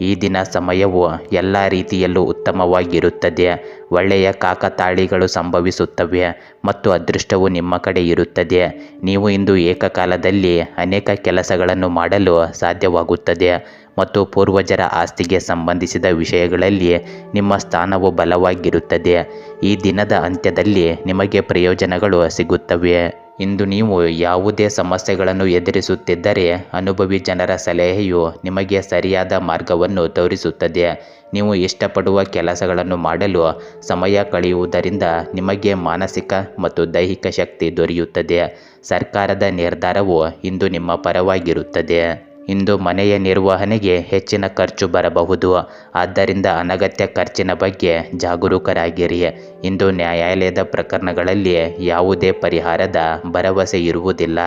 ಈ ದಿನ ಸಮಯವು ಎಲ್ಲ ರೀತಿಯಲ್ಲೂ ಉತ್ತಮವಾಗಿರುತ್ತದೆ. ಒಳ್ಳೆಯ ಕಾಕತಾಳಿಗಳು ಸಂಭವಿಸುತ್ತವೆ ಮತ್ತು ಅದೃಷ್ಟವು ನಿಮ್ಮ ಕಡೆ ಇರುತ್ತದೆ. ನೀವು ಇಂದು ಏಕಕಾಲದಲ್ಲಿ ಅನೇಕ ಕೆಲಸಗಳನ್ನು ಮಾಡಲು ಸಾಧ್ಯವಾಗುತ್ತದೆ. ಮತ್ತು ಪೂರ್ವಜರ ಆಸ್ತಿಗೆ ಸಂಬಂಧಿಸಿದ ವಿಷಯಗಳಲ್ಲಿ ನಿಮ್ಮ ಸ್ಥಾನವು ಬಲವಾಗಿರುತ್ತದೆ. ಈ ದಿನದ ಅಂತ್ಯದಲ್ಲಿ ನಿಮಗೆ ಪ್ರಯೋಜನಗಳು ಸಿಗುತ್ತವೆ. ಇಂದು ನೀವು ಯಾವುದೇ ಸಮಸ್ಯೆಗಳನ್ನು ಎದುರಿಸುತ್ತಿದ್ದರೆ ಅನುಭವಿ ಜನರ ಸಲಹೆಯು ನಿಮಗೆ ಸರಿಯಾದ ಮಾರ್ಗವನ್ನು ತೋರಿಸುತ್ತದೆ. ನೀವು ಇಷ್ಟಪಡುವ ಕೆಲಸಗಳನ್ನು ಮಾಡಲು ಸಮಯ ಕಳೆಯುವುದರಿಂದ ನಿಮಗೆ ಮಾನಸಿಕ ಮತ್ತು ದೈಹಿಕ ಶಕ್ತಿ ದೊರೆಯುತ್ತದೆ. ಸರ್ಕಾರದ ನಿರ್ಧಾರವು ಇಂದು ನಿಮ್ಮ ಪರವಾಗಿರುತ್ತದೆ. ಇಂದು ಮನೆಯ ನಿರ್ವಹಣೆಗೆ ಹೆಚ್ಚಿನ ಖರ್ಚು ಬರಬಹುದು. ಆದ್ದರಿಂದ ಅನಗತ್ಯ ಖರ್ಚಿನ ಬಗ್ಗೆ ಜಾಗರೂಕರಾಗಿರಿ. ಇಂದು ನ್ಯಾಯಾಲಯದ ಪ್ರಕರಣಗಳಲ್ಲಿ ಯಾವುದೇ ಪರಿಹಾರದ ಭರವಸೆ ಇರುವುದಿಲ್ಲ.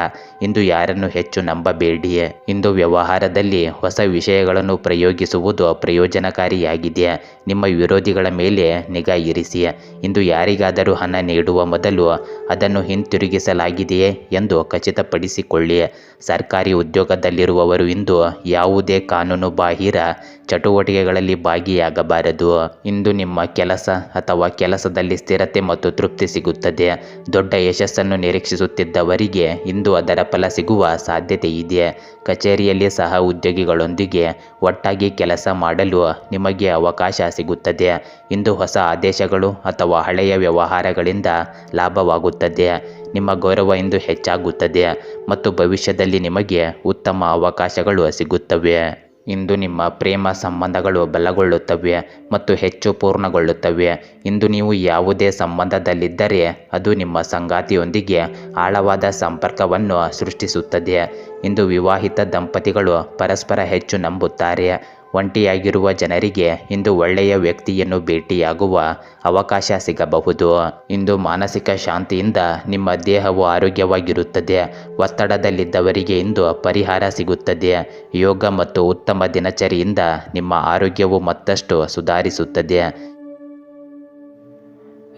ಇಂದು ಯಾರನ್ನು ಹೆಚ್ಚು ನಂಬಬೇಡಿ ಇಂದು ವ್ಯವಹಾರದಲ್ಲಿ ಹೊಸ ವಿಷಯಗಳನ್ನು ಪ್ರಯೋಗಿಸುವುದು ಪ್ರಯೋಜನಕಾರಿಯಾಗಿದೆ ನಿಮ್ಮ ವಿರೋಧಿಗಳ ಮೇಲೆ ನಿಗಾ ಇರಿಸಿ ಇಂದು ಯಾರಿಗಾದರೂ ಹಣ ನೀಡುವ ಮೊದಲು ಅದನ್ನು ಹಿಂತಿರುಗಿಸಲಾಗಿದೆಯೇ ಎಂದು ಖಚಿತಪಡಿಸಿಕೊಳ್ಳಿ ಸರ್ಕಾರಿ ಉದ್ಯೋಗದಲ್ಲಿರುವವರು ಇಂದು ಯಾವುದೇ ಕಾನೂನು ಬಾಹಿರ ಚಟುವಟಿಕೆಗಳಲ್ಲಿ ಭಾಗಿಯಾಗಬಾರದು. ಇಂದು ನಿಮ್ಮ ಕೆಲಸ ಅಥವಾ ಕೆಲಸದಲ್ಲಿ ಸ್ಥಿರತೆ ಮತ್ತು ತೃಪ್ತಿ ಸಿಗುತ್ತದೆ. ದೊಡ್ಡ ಯಶಸ್ಸನ್ನು ನಿರೀಕ್ಷಿಸುತ್ತಿದ್ದವರಿಗೆ ಇಂದು ಅದರ ಫಲ ಸಿಗುವ ಸಾಧ್ಯತೆ ಇದೆ. ಕಚೇರಿಯಲ್ಲಿ ಸಹ ಉದ್ಯೋಗಿಗಳೊಂದಿಗೆ ಒಟ್ಟಾಗಿ ಕೆಲಸ ಮಾಡಲು ನಿಮಗೆ ಅವಕಾಶ ಸಿಗುತ್ತದೆ. ಇಂದು ಹೊಸ ಆದೇಶಗಳು ಅಥವಾ ಹಳೆಯ ವ್ಯವಹಾರಗಳಿಂದ ಲಾಭವಾಗುತ್ತದೆ. ನಿಮ್ಮ ಗೌರವ ಇಂದು ಹೆಚ್ಚಾಗುತ್ತದೆ ಮತ್ತು ಭವಿಷ್ಯದಲ್ಲಿ ನಿಮಗೆ ಉತ್ತಮ ಅವಕಾಶಗಳು ಸಿಗುತ್ತವೆ. ಇಂದು ನಿಮ್ಮ ಪ್ರೇಮ ಸಂಬಂಧಗಳು ಬಲಗೊಳ್ಳುತ್ತವೆ ಮತ್ತು ಹೆಚ್ಚು ಪೂರ್ಣಗೊಳ್ಳುತ್ತವೆ. ಇಂದು ನೀವು ಯಾವುದೇ ಸಂಬಂಧದಲ್ಲಿದ್ದರೆ ಅದು ನಿಮ್ಮ ಸಂಗಾತಿಯೊಂದಿಗೆ ಆಳವಾದ ಸಂಪರ್ಕವನ್ನು ಸೃಷ್ಟಿಸುತ್ತದೆ. ಇಂದು ವಿವಾಹಿತ ದಂಪತಿಗಳು ಪರಸ್ಪರ ಹೆಚ್ಚು ನಂಬುತ್ತಾರೆ. ಒಂಟಿಯಾಗಿರುವ ಜನರಿಗೆ ಇಂದು ಒಳ್ಳೆಯ ವ್ಯಕ್ತಿಯನ್ನು ಭೇಟಿಯಾಗುವ ಅವಕಾಶ ಸಿಗಬಹುದು. ಇಂದು ಮಾನಸಿಕ ಶಾಂತಿಯಿಂದ ನಿಮ್ಮ ದೇಹವು ಆರೋಗ್ಯವಾಗಿರುತ್ತದೆ. ಒತ್ತಡದಲ್ಲಿದ್ದವರಿಗೆ ಇಂದು ಪರಿಹಾರ ಸಿಗುತ್ತದೆ. ಯೋಗ ಮತ್ತು ಉತ್ತಮ ದಿನಚರಿಯಿಂದ ನಿಮ್ಮ ಆರೋಗ್ಯವು ಮತ್ತಷ್ಟು ಸುಧಾರಿಸುತ್ತದೆ.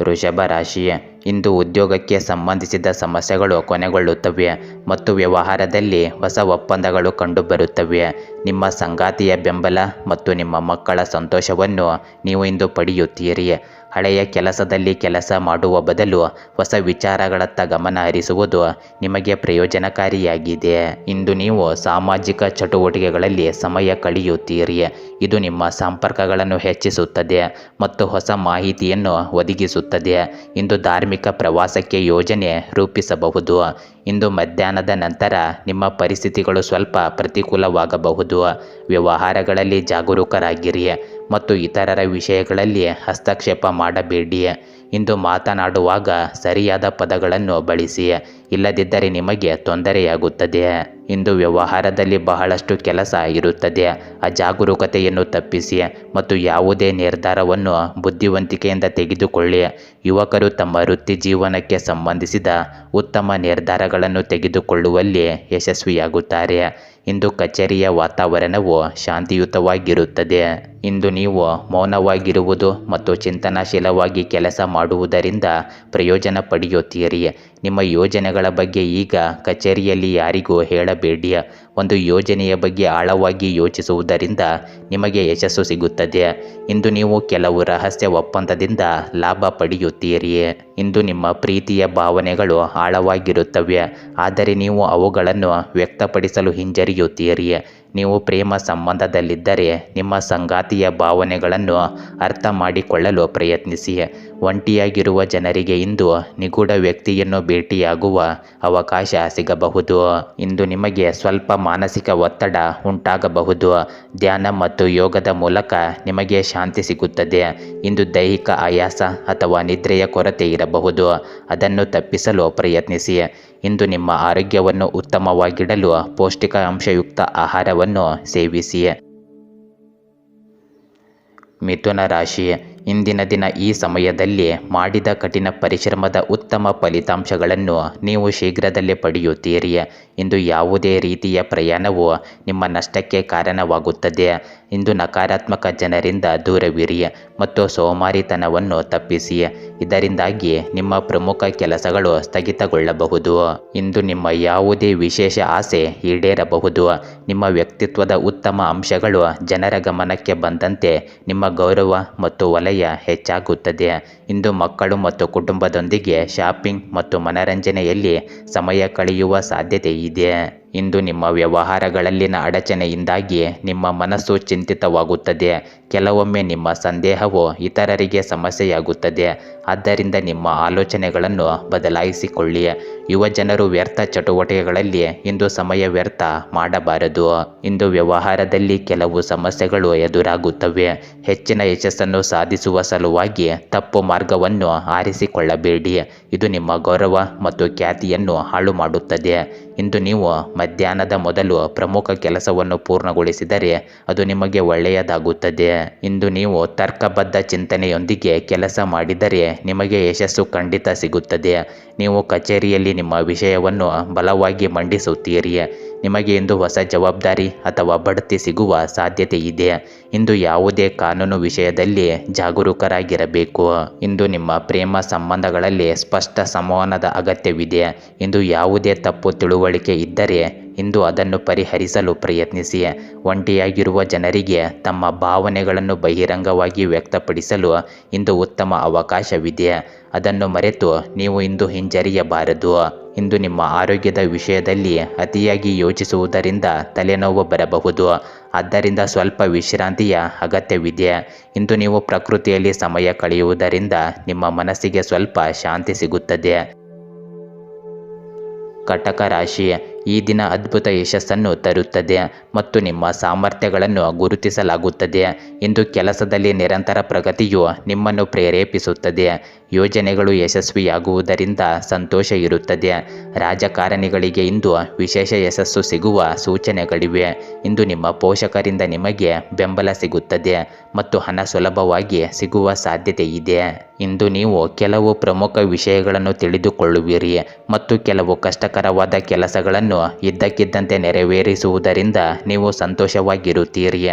ವೃಷಭ ರಾಶಿ ಇಂದು ಉದ್ಯೋಗಕ್ಕೆ ಸಂಬಂಧಿಸಿದ ಸಮಸ್ಯೆಗಳು ಕೊನೆಗೊಳ್ಳುತ್ತವೆ ಮತ್ತು ವ್ಯವಹಾರದಲ್ಲಿ ಹೊಸ ಒಪ್ಪಂದಗಳು ಕಂಡುಬರುತ್ತವೆ. ನಿಮ್ಮ ಸಂಗಾತಿಯ ಬೆಂಬಲ ಮತ್ತು ನಿಮ್ಮ ಮಕ್ಕಳ ಸಂತೋಷವನ್ನು ನೀವು ಇಂದು ಪಡೆಯುತ್ತೀರಿ. ಹಳೆಯ ಕೆಲಸದಲ್ಲಿ ಕೆಲಸ ಮಾಡುವ ಬದಲು ಹೊಸ ವಿಚಾರಗಳತ್ತ ಗಮನ ಹರಿಸುವುದು ನಿಮಗೆ ಪ್ರಯೋಜನಕಾರಿಯಾಗಿದೆ. ಇಂದು ನೀವು ಸಾಮಾಜಿಕ ಚಟುವಟಿಕೆಗಳಲ್ಲಿ ಸಮಯ ಕಳೆಯುತ್ತೀರಿ. ಇದು ನಿಮ್ಮ ಸಂಪರ್ಕಗಳನ್ನು ಹೆಚ್ಚಿಸುತ್ತದೆ ಮತ್ತು ಹೊಸ ಮಾಹಿತಿಯನ್ನು ಒದಗಿಸುತ್ತದೆ. ಇಂದು ಧಾರ್ಮಿಕ ಪ್ರವಾಸಕ್ಕೆ ಯೋಜನೆ ರೂಪಿಸಬಹುದು. ಇಂದು ಮಧ್ಯಾಹ್ನದ ನಂತರ ನಿಮ್ಮ ಪರಿಸ್ಥಿತಿಗಳು ಸ್ವಲ್ಪ ಪ್ರತಿಕೂಲವಾಗಬಹುದು. ವ್ಯವಹಾರಗಳಲ್ಲಿ ಜಾಗರೂಕರಾಗಿರಿ ಮತ್ತು ಇತರರ ವಿಷಯಗಳಲ್ಲಿ ಹಸ್ತಕ್ಷೇಪ ಮಾಡಬೇಡಿ. ಇಂದು ಮಾತನಾಡುವಾಗ ಸರಿಯಾದ ಪದಗಳನ್ನು ಬಳಸಿ. ಇಲ್ಲದಿದ್ದರೆ ನಿಮಗೆ ತೊಂದರೆಯಾಗುತ್ತದೆ. ಇಂದು ವ್ಯವಹಾರದಲ್ಲಿ ಬಹಳಷ್ಟು ಕೆಲಸ ಇರುತ್ತದೆ. ಅಜಾಗರೂಕತೆಯನ್ನು ತಪ್ಪಿಸಿ ಮತ್ತು ಯಾವುದೇ ನಿರ್ಧಾರವನ್ನು ಬುದ್ಧಿವಂತಿಕೆಯಿಂದ ತೆಗೆದುಕೊಳ್ಳಿ. ಯುವಕರು ತಮ್ಮ ವೃತ್ತಿ ಜೀವನಕ್ಕೆ ಸಂಬಂಧಿಸಿದ ಉತ್ತಮ ನಿರ್ಧಾರಗಳನ್ನು ತೆಗೆದುಕೊಳ್ಳುವಲ್ಲಿ ಯಶಸ್ವಿಯಾಗುತ್ತಾರೆ. ಇಂದು ಕಚೇರಿಯ ವಾತಾವರಣವು ಶಾಂತಿಯುತವಾಗಿರುತ್ತದೆ. ಇಂದು ನೀವು ಮೌನವಾಗಿರುವುದು ಮತ್ತು ಚಿಂತನಾಶೀಲವಾಗಿ ಕೆಲಸ ಮಾಡುವುದರಿಂದ ಪ್ರಯೋಜನ ಪಡೆಯುತ್ತೀರಿ. ನಿಮ್ಮ ಯೋಜನೆಗಳ ಬಗ್ಗೆ ಈಗ ಕಚೇರಿಯಲ್ಲಿ ಯಾರಿಗೂ ಹೇಳಬೇಡಿ ಒಂದು ಯೋಜನೆಯ ಬಗ್ಗೆ ಆಳವಾಗಿ ಯೋಚಿಸುವುದರಿಂದ ನಿಮಗೆ ಯಶಸ್ಸು ಸಿಗುತ್ತದೆ. ಇಂದು ನೀವು ಕೆಲವು ರಹಸ್ಯ ಒಪ್ಪಂದದಿಂದ ಲಾಭ ಪಡೆಯುತ್ತೀರಿ ಇಂದು ನಿಮ್ಮ ಪ್ರೀತಿಯ ಭಾವನೆಗಳು ಆಳವಾಗಿರುತ್ತವೆ. ಆದರೆ ನೀವು ಅವುಗಳನ್ನು ವ್ಯಕ್ತಪಡಿಸಲು ಹಿಂಜರಿಯುತ್ತೀರಿ ನೀವು ಪ್ರೇಮ ಸಂಬಂಧದಲ್ಲಿದ್ದರೆ ನಿಮ್ಮ ಸಂಗಾತಿಯ ಭಾವನೆಗಳನ್ನು ಅರ್ಥ ಮಾಡಿಕೊಳ್ಳಲು ಪ್ರಯತ್ನಿಸಿ ಒಂಟಿಯಾಗಿರುವ ಜನರಿಗೆ ಇಂದು ನಿಗೂಢ ವ್ಯಕ್ತಿಯನ್ನು ಭೇಟಿಯಾಗುವ ಅವಕಾಶ ಸಿಗಬಹುದು. ಇಂದು ನಿಮಗೆ ಸ್ವಲ್ಪ ಮಾನಸಿಕ ಒತ್ತಡ ಉಂಟಾಗಬಹುದು. ಧ್ಯಾನ ಮತ್ತು ಯೋಗದ ಮೂಲಕ ನಿಮಗೆ ಶಾಂತಿ ಸಿಗುತ್ತದೆ. ಇಂದು ದೈಹಿಕ ಆಯಾಸ ಅಥವಾ ನಿದ್ರೆಯ ಕೊರತೆ ಇರಬಹುದು. ಅದನ್ನು ತಪ್ಪಿಸಲು ಪ್ರಯತ್ನಿಸಿ. ಇಂದು ನಿಮ್ಮ ಆರೋಗ್ಯವನ್ನು ಉತ್ತಮವಾಗಿಡಲು ಪೌಷ್ಟಿಕಾಂಶಯುಕ್ತ ಆಹಾರವನ್ನು ಸೇವಿಸಿ. ಮಿಥುನ ರಾಶಿ. ಇಂದಿನ ದಿನ ಈ ಸಮಯದಲ್ಲಿ ಮಾಡಿದ ಕಠಿಣ ಪರಿಶ್ರಮದ ಉತ್ತಮ ಫಲಿತಾಂಶಗಳನ್ನು ನೀವು ಶೀಘ್ರದಲ್ಲೇ ಪಡೆಯುತ್ತೀರಿ. ಇಂದು ಯಾವುದೇ ರೀತಿಯ ಪ್ರಯಾಣವು ನಿಮ್ಮ ನಷ್ಟಕ್ಕೆ ಕಾರಣವಾಗುತ್ತದೆ. ಇಂದು ನಕಾರಾತ್ಮಕ ಜನರಿಂದ ದೂರವಿರಿ ಮತ್ತು ಸೋಮಾರಿತನವನ್ನು ತಪ್ಪಿಸಿ ಇದರಿಂದಾಗಿ ನಿಮ್ಮ ಪ್ರಮುಖ ಕೆಲಸಗಳು ಸ್ಥಗಿತಗೊಳ್ಳಬಹುದು. ಇಂದು ನಿಮ್ಮ ಯಾವುದೇ ವಿಶೇಷ ಆಸೆ ಈಡೇರಬಹುದು. ನಿಮ್ಮ ವ್ಯಕ್ತಿತ್ವದ ಉತ್ತಮ ಅಂಶಗಳು ಜನರ ಗಮನಕ್ಕೆ ಬಂದಂತೆ ನಿಮ್ಮ ಗೌರವ ಮತ್ತು ವಲಯ ಹೆಚ್ಚಾಗುತ್ತದೆ. ಇಂದು ಮಕ್ಕಳು ಮತ್ತು ಕುಟುಂಬದೊಂದಿಗೆ ಶಾಪಿಂಗ್ ಮತ್ತು ಮನರಂಜನೆಯಲ್ಲಿ ಸಮಯ ಕಳೆಯುವ ಸಾಧ್ಯತೆ ಇದೆ. ಇಂದು ನಿಮ್ಮ ವ್ಯವಹಾರಗಳಲ್ಲಿನ ಅಡಚಣೆಯಿಂದಾಗಿ ನಿಮ್ಮ ಮನಸ್ಸು ಚಿಂತಿತವಾಗುತ್ತದೆ. ಕೆಲವೊಮ್ಮೆ ನಿಮ್ಮ ಸಂದೇಹವು ಇತರರಿಗೆ ಸಮಸ್ಯೆಯಾಗುತ್ತದೆ. ಆದ್ದರಿಂದ ನಿಮ್ಮ ಆಲೋಚನೆಗಳನ್ನು ಬದಲಾಯಿಸಿಕೊಳ್ಳಿ. ಯುವ ಜನರು ವ್ಯರ್ಥ ಚಟುವಟಿಕೆಗಳಲ್ಲಿ ಇಂದು ಸಮಯ ವ್ಯರ್ಥ ಮಾಡಬಾರದು. ಇಂದು ವ್ಯವಹಾರದಲ್ಲಿ ಕೆಲವು ಸಮಸ್ಯೆಗಳು ಎದುರಾಗುತ್ತವೆ. ಹೆಚ್ಚಿನ ಯಶಸ್ಸನ್ನು ಸಾಧಿಸುವ ಸಲುವಾಗಿ ತಪ್ಪು ಮಾರ್ಗವನ್ನು ಆರಿಸಿಕೊಳ್ಳಬೇಡಿ. ಇದು ನಿಮ್ಮ ಗೌರವ ಮತ್ತು ಖ್ಯಾತಿಯನ್ನು ಹಾಳು ಮಾಡುತ್ತದೆ. ಇಂದು ನೀವು ಮಧ್ಯಾಹ್ನದ ಮೊದಲು ಪ್ರಮುಖ ಕೆಲಸವನ್ನು ಪೂರ್ಣಗೊಳಿಸಿದರೆ ಅದು ನಿಮಗೆ ಒಳ್ಳೆಯದಾಗುತ್ತದೆ. ಇಂದು ನೀವು ತರ್ಕಬದ್ಧ ಚಿಂತನೆಯೊಂದಿಗೆ ಕೆಲಸ ಮಾಡಿದರೆ ನಿಮಗೆ ಯಶಸ್ಸು ಖಂಡಿತ ಸಿಗುತ್ತದೆ. ನೀವು ಕಚೇರಿಯಲ್ಲಿ ನಿಮ್ಮ ವಿಷಯವನ್ನು ಬಲವಾಗಿ ಮಂಡಿಸುತ್ತೀರಿ ನಿಮಗೆ ಇಂದು ಹೊಸ ಜವಾಬ್ದಾರಿ ಅಥವಾ ಬಡ್ತಿ ಸಿಗುವ ಸಾಧ್ಯತೆ ಇದೆ. ಇಂದು ಯಾವುದೇ ಕಾನೂನು ವಿಷಯದಲ್ಲಿ ಜಾಗರೂಕರಾಗಿರಬೇಕು. ಇಂದು ನಿಮ್ಮ ಪ್ರೇಮ ಸಂಬಂಧಗಳಲ್ಲಿ ಸ್ಪಷ್ಟ ಸಂವಹನದ ಅಗತ್ಯವಿದೆ. ಇಂದು ಯಾವುದೇ ತಪ್ಪು ತಿಳುವಳಿಕೆ ಇದ್ದರೆ ಇಂದು ಅದನ್ನು ಪರಿಹರಿಸಲು ಪ್ರಯತ್ನಿಸಿ. ಒಂಟಿಯಾಗಿರುವ ಜನರಿಗೆ ತಮ್ಮ ಭಾವನೆಗಳನ್ನು ಬಹಿರಂಗವಾಗಿ ವ್ಯಕ್ತಪಡಿಸಲು ಇಂದು ಉತ್ತಮ ಅವಕಾಶವಿದೆ. ಅದನ್ನು ಮರೆತು ನೀವು ಇಂದು ಹಿಂಜರಿಯಬಾರದು. ಇಂದು ನಿಮ್ಮ ಆರೋಗ್ಯದ ವಿಷಯದಲ್ಲಿ ಅತಿಯಾಗಿ ಯೋಚಿಸುವುದರಿಂದ ತಲೆನೋವು ಬರಬಹುದು. ಆದ್ದರಿಂದ ಸ್ವಲ್ಪ ವಿಶ್ರಾಂತಿಯ ಅಗತ್ಯವಿದೆ. ಇಂದು ನೀವು ಪ್ರಕೃತಿಯಲ್ಲಿ ಸಮಯ ಕಳೆಯುವುದರಿಂದ ನಿಮ್ಮ ಮನಸ್ಸಿಗೆ ಸ್ವಲ್ಪ ಶಾಂತಿ ಸಿಗುತ್ತದೆ. ಕಟಕ ರಾಶಿ ಈ ದಿನ ಅದ್ಭುತ ಯಶಸ್ಸನ್ನು ತರುತ್ತದೆ ಮತ್ತು ನಿಮ್ಮ ಸಾಮರ್ಥ್ಯಗಳನ್ನು ಗುರುತಿಸಲಾಗುತ್ತದೆ ಇಂದು ಕೆಲಸದಲ್ಲಿ ನಿರಂತರ ಪ್ರಗತಿಯು ನಿಮ್ಮನ್ನು ಪ್ರೇರೇಪಿಸುತ್ತದೆ. ಯೋಜನೆಗಳು ಯಶಸ್ವಿಯಾಗುವುದರಿಂದ ಸಂತೋಷ ಇರುತ್ತದೆ. ರಾಜಕಾರಣಿಗಳಿಗೆ ಇಂದು ವಿಶೇಷ ಯಶಸ್ಸು ಸಿಗುವ ಸೂಚನೆಗಳಿವೆ. ಇಂದು ನಿಮ್ಮ ಪೋಷಕರಿಂದ ನಿಮಗೆ ಬೆಂಬಲ ಸಿಗುತ್ತದೆ ಮತ್ತು ಹಣ ಸುಲಭವಾಗಿ ಸಿಗುವ ಸಾಧ್ಯತೆ ಇದೆ. ಇಂದು ನೀವು ಕೆಲವು ಪ್ರಮುಖ ವಿಷಯಗಳನ್ನು ತಿಳಿದುಕೊಳ್ಳುವಿರಿ ಮತ್ತು ಕೆಲವು ಕಷ್ಟಕರವಾದ ಕೆಲಸಗಳನ್ನು ಇದ್ದಕ್ಕಿದ್ದಂತೆ ನೆರವೇರಿಸುವುದರಿಂದ ನೀವು ಸಂತೋಷವಾಗಿರುತ್ತೀರಿ.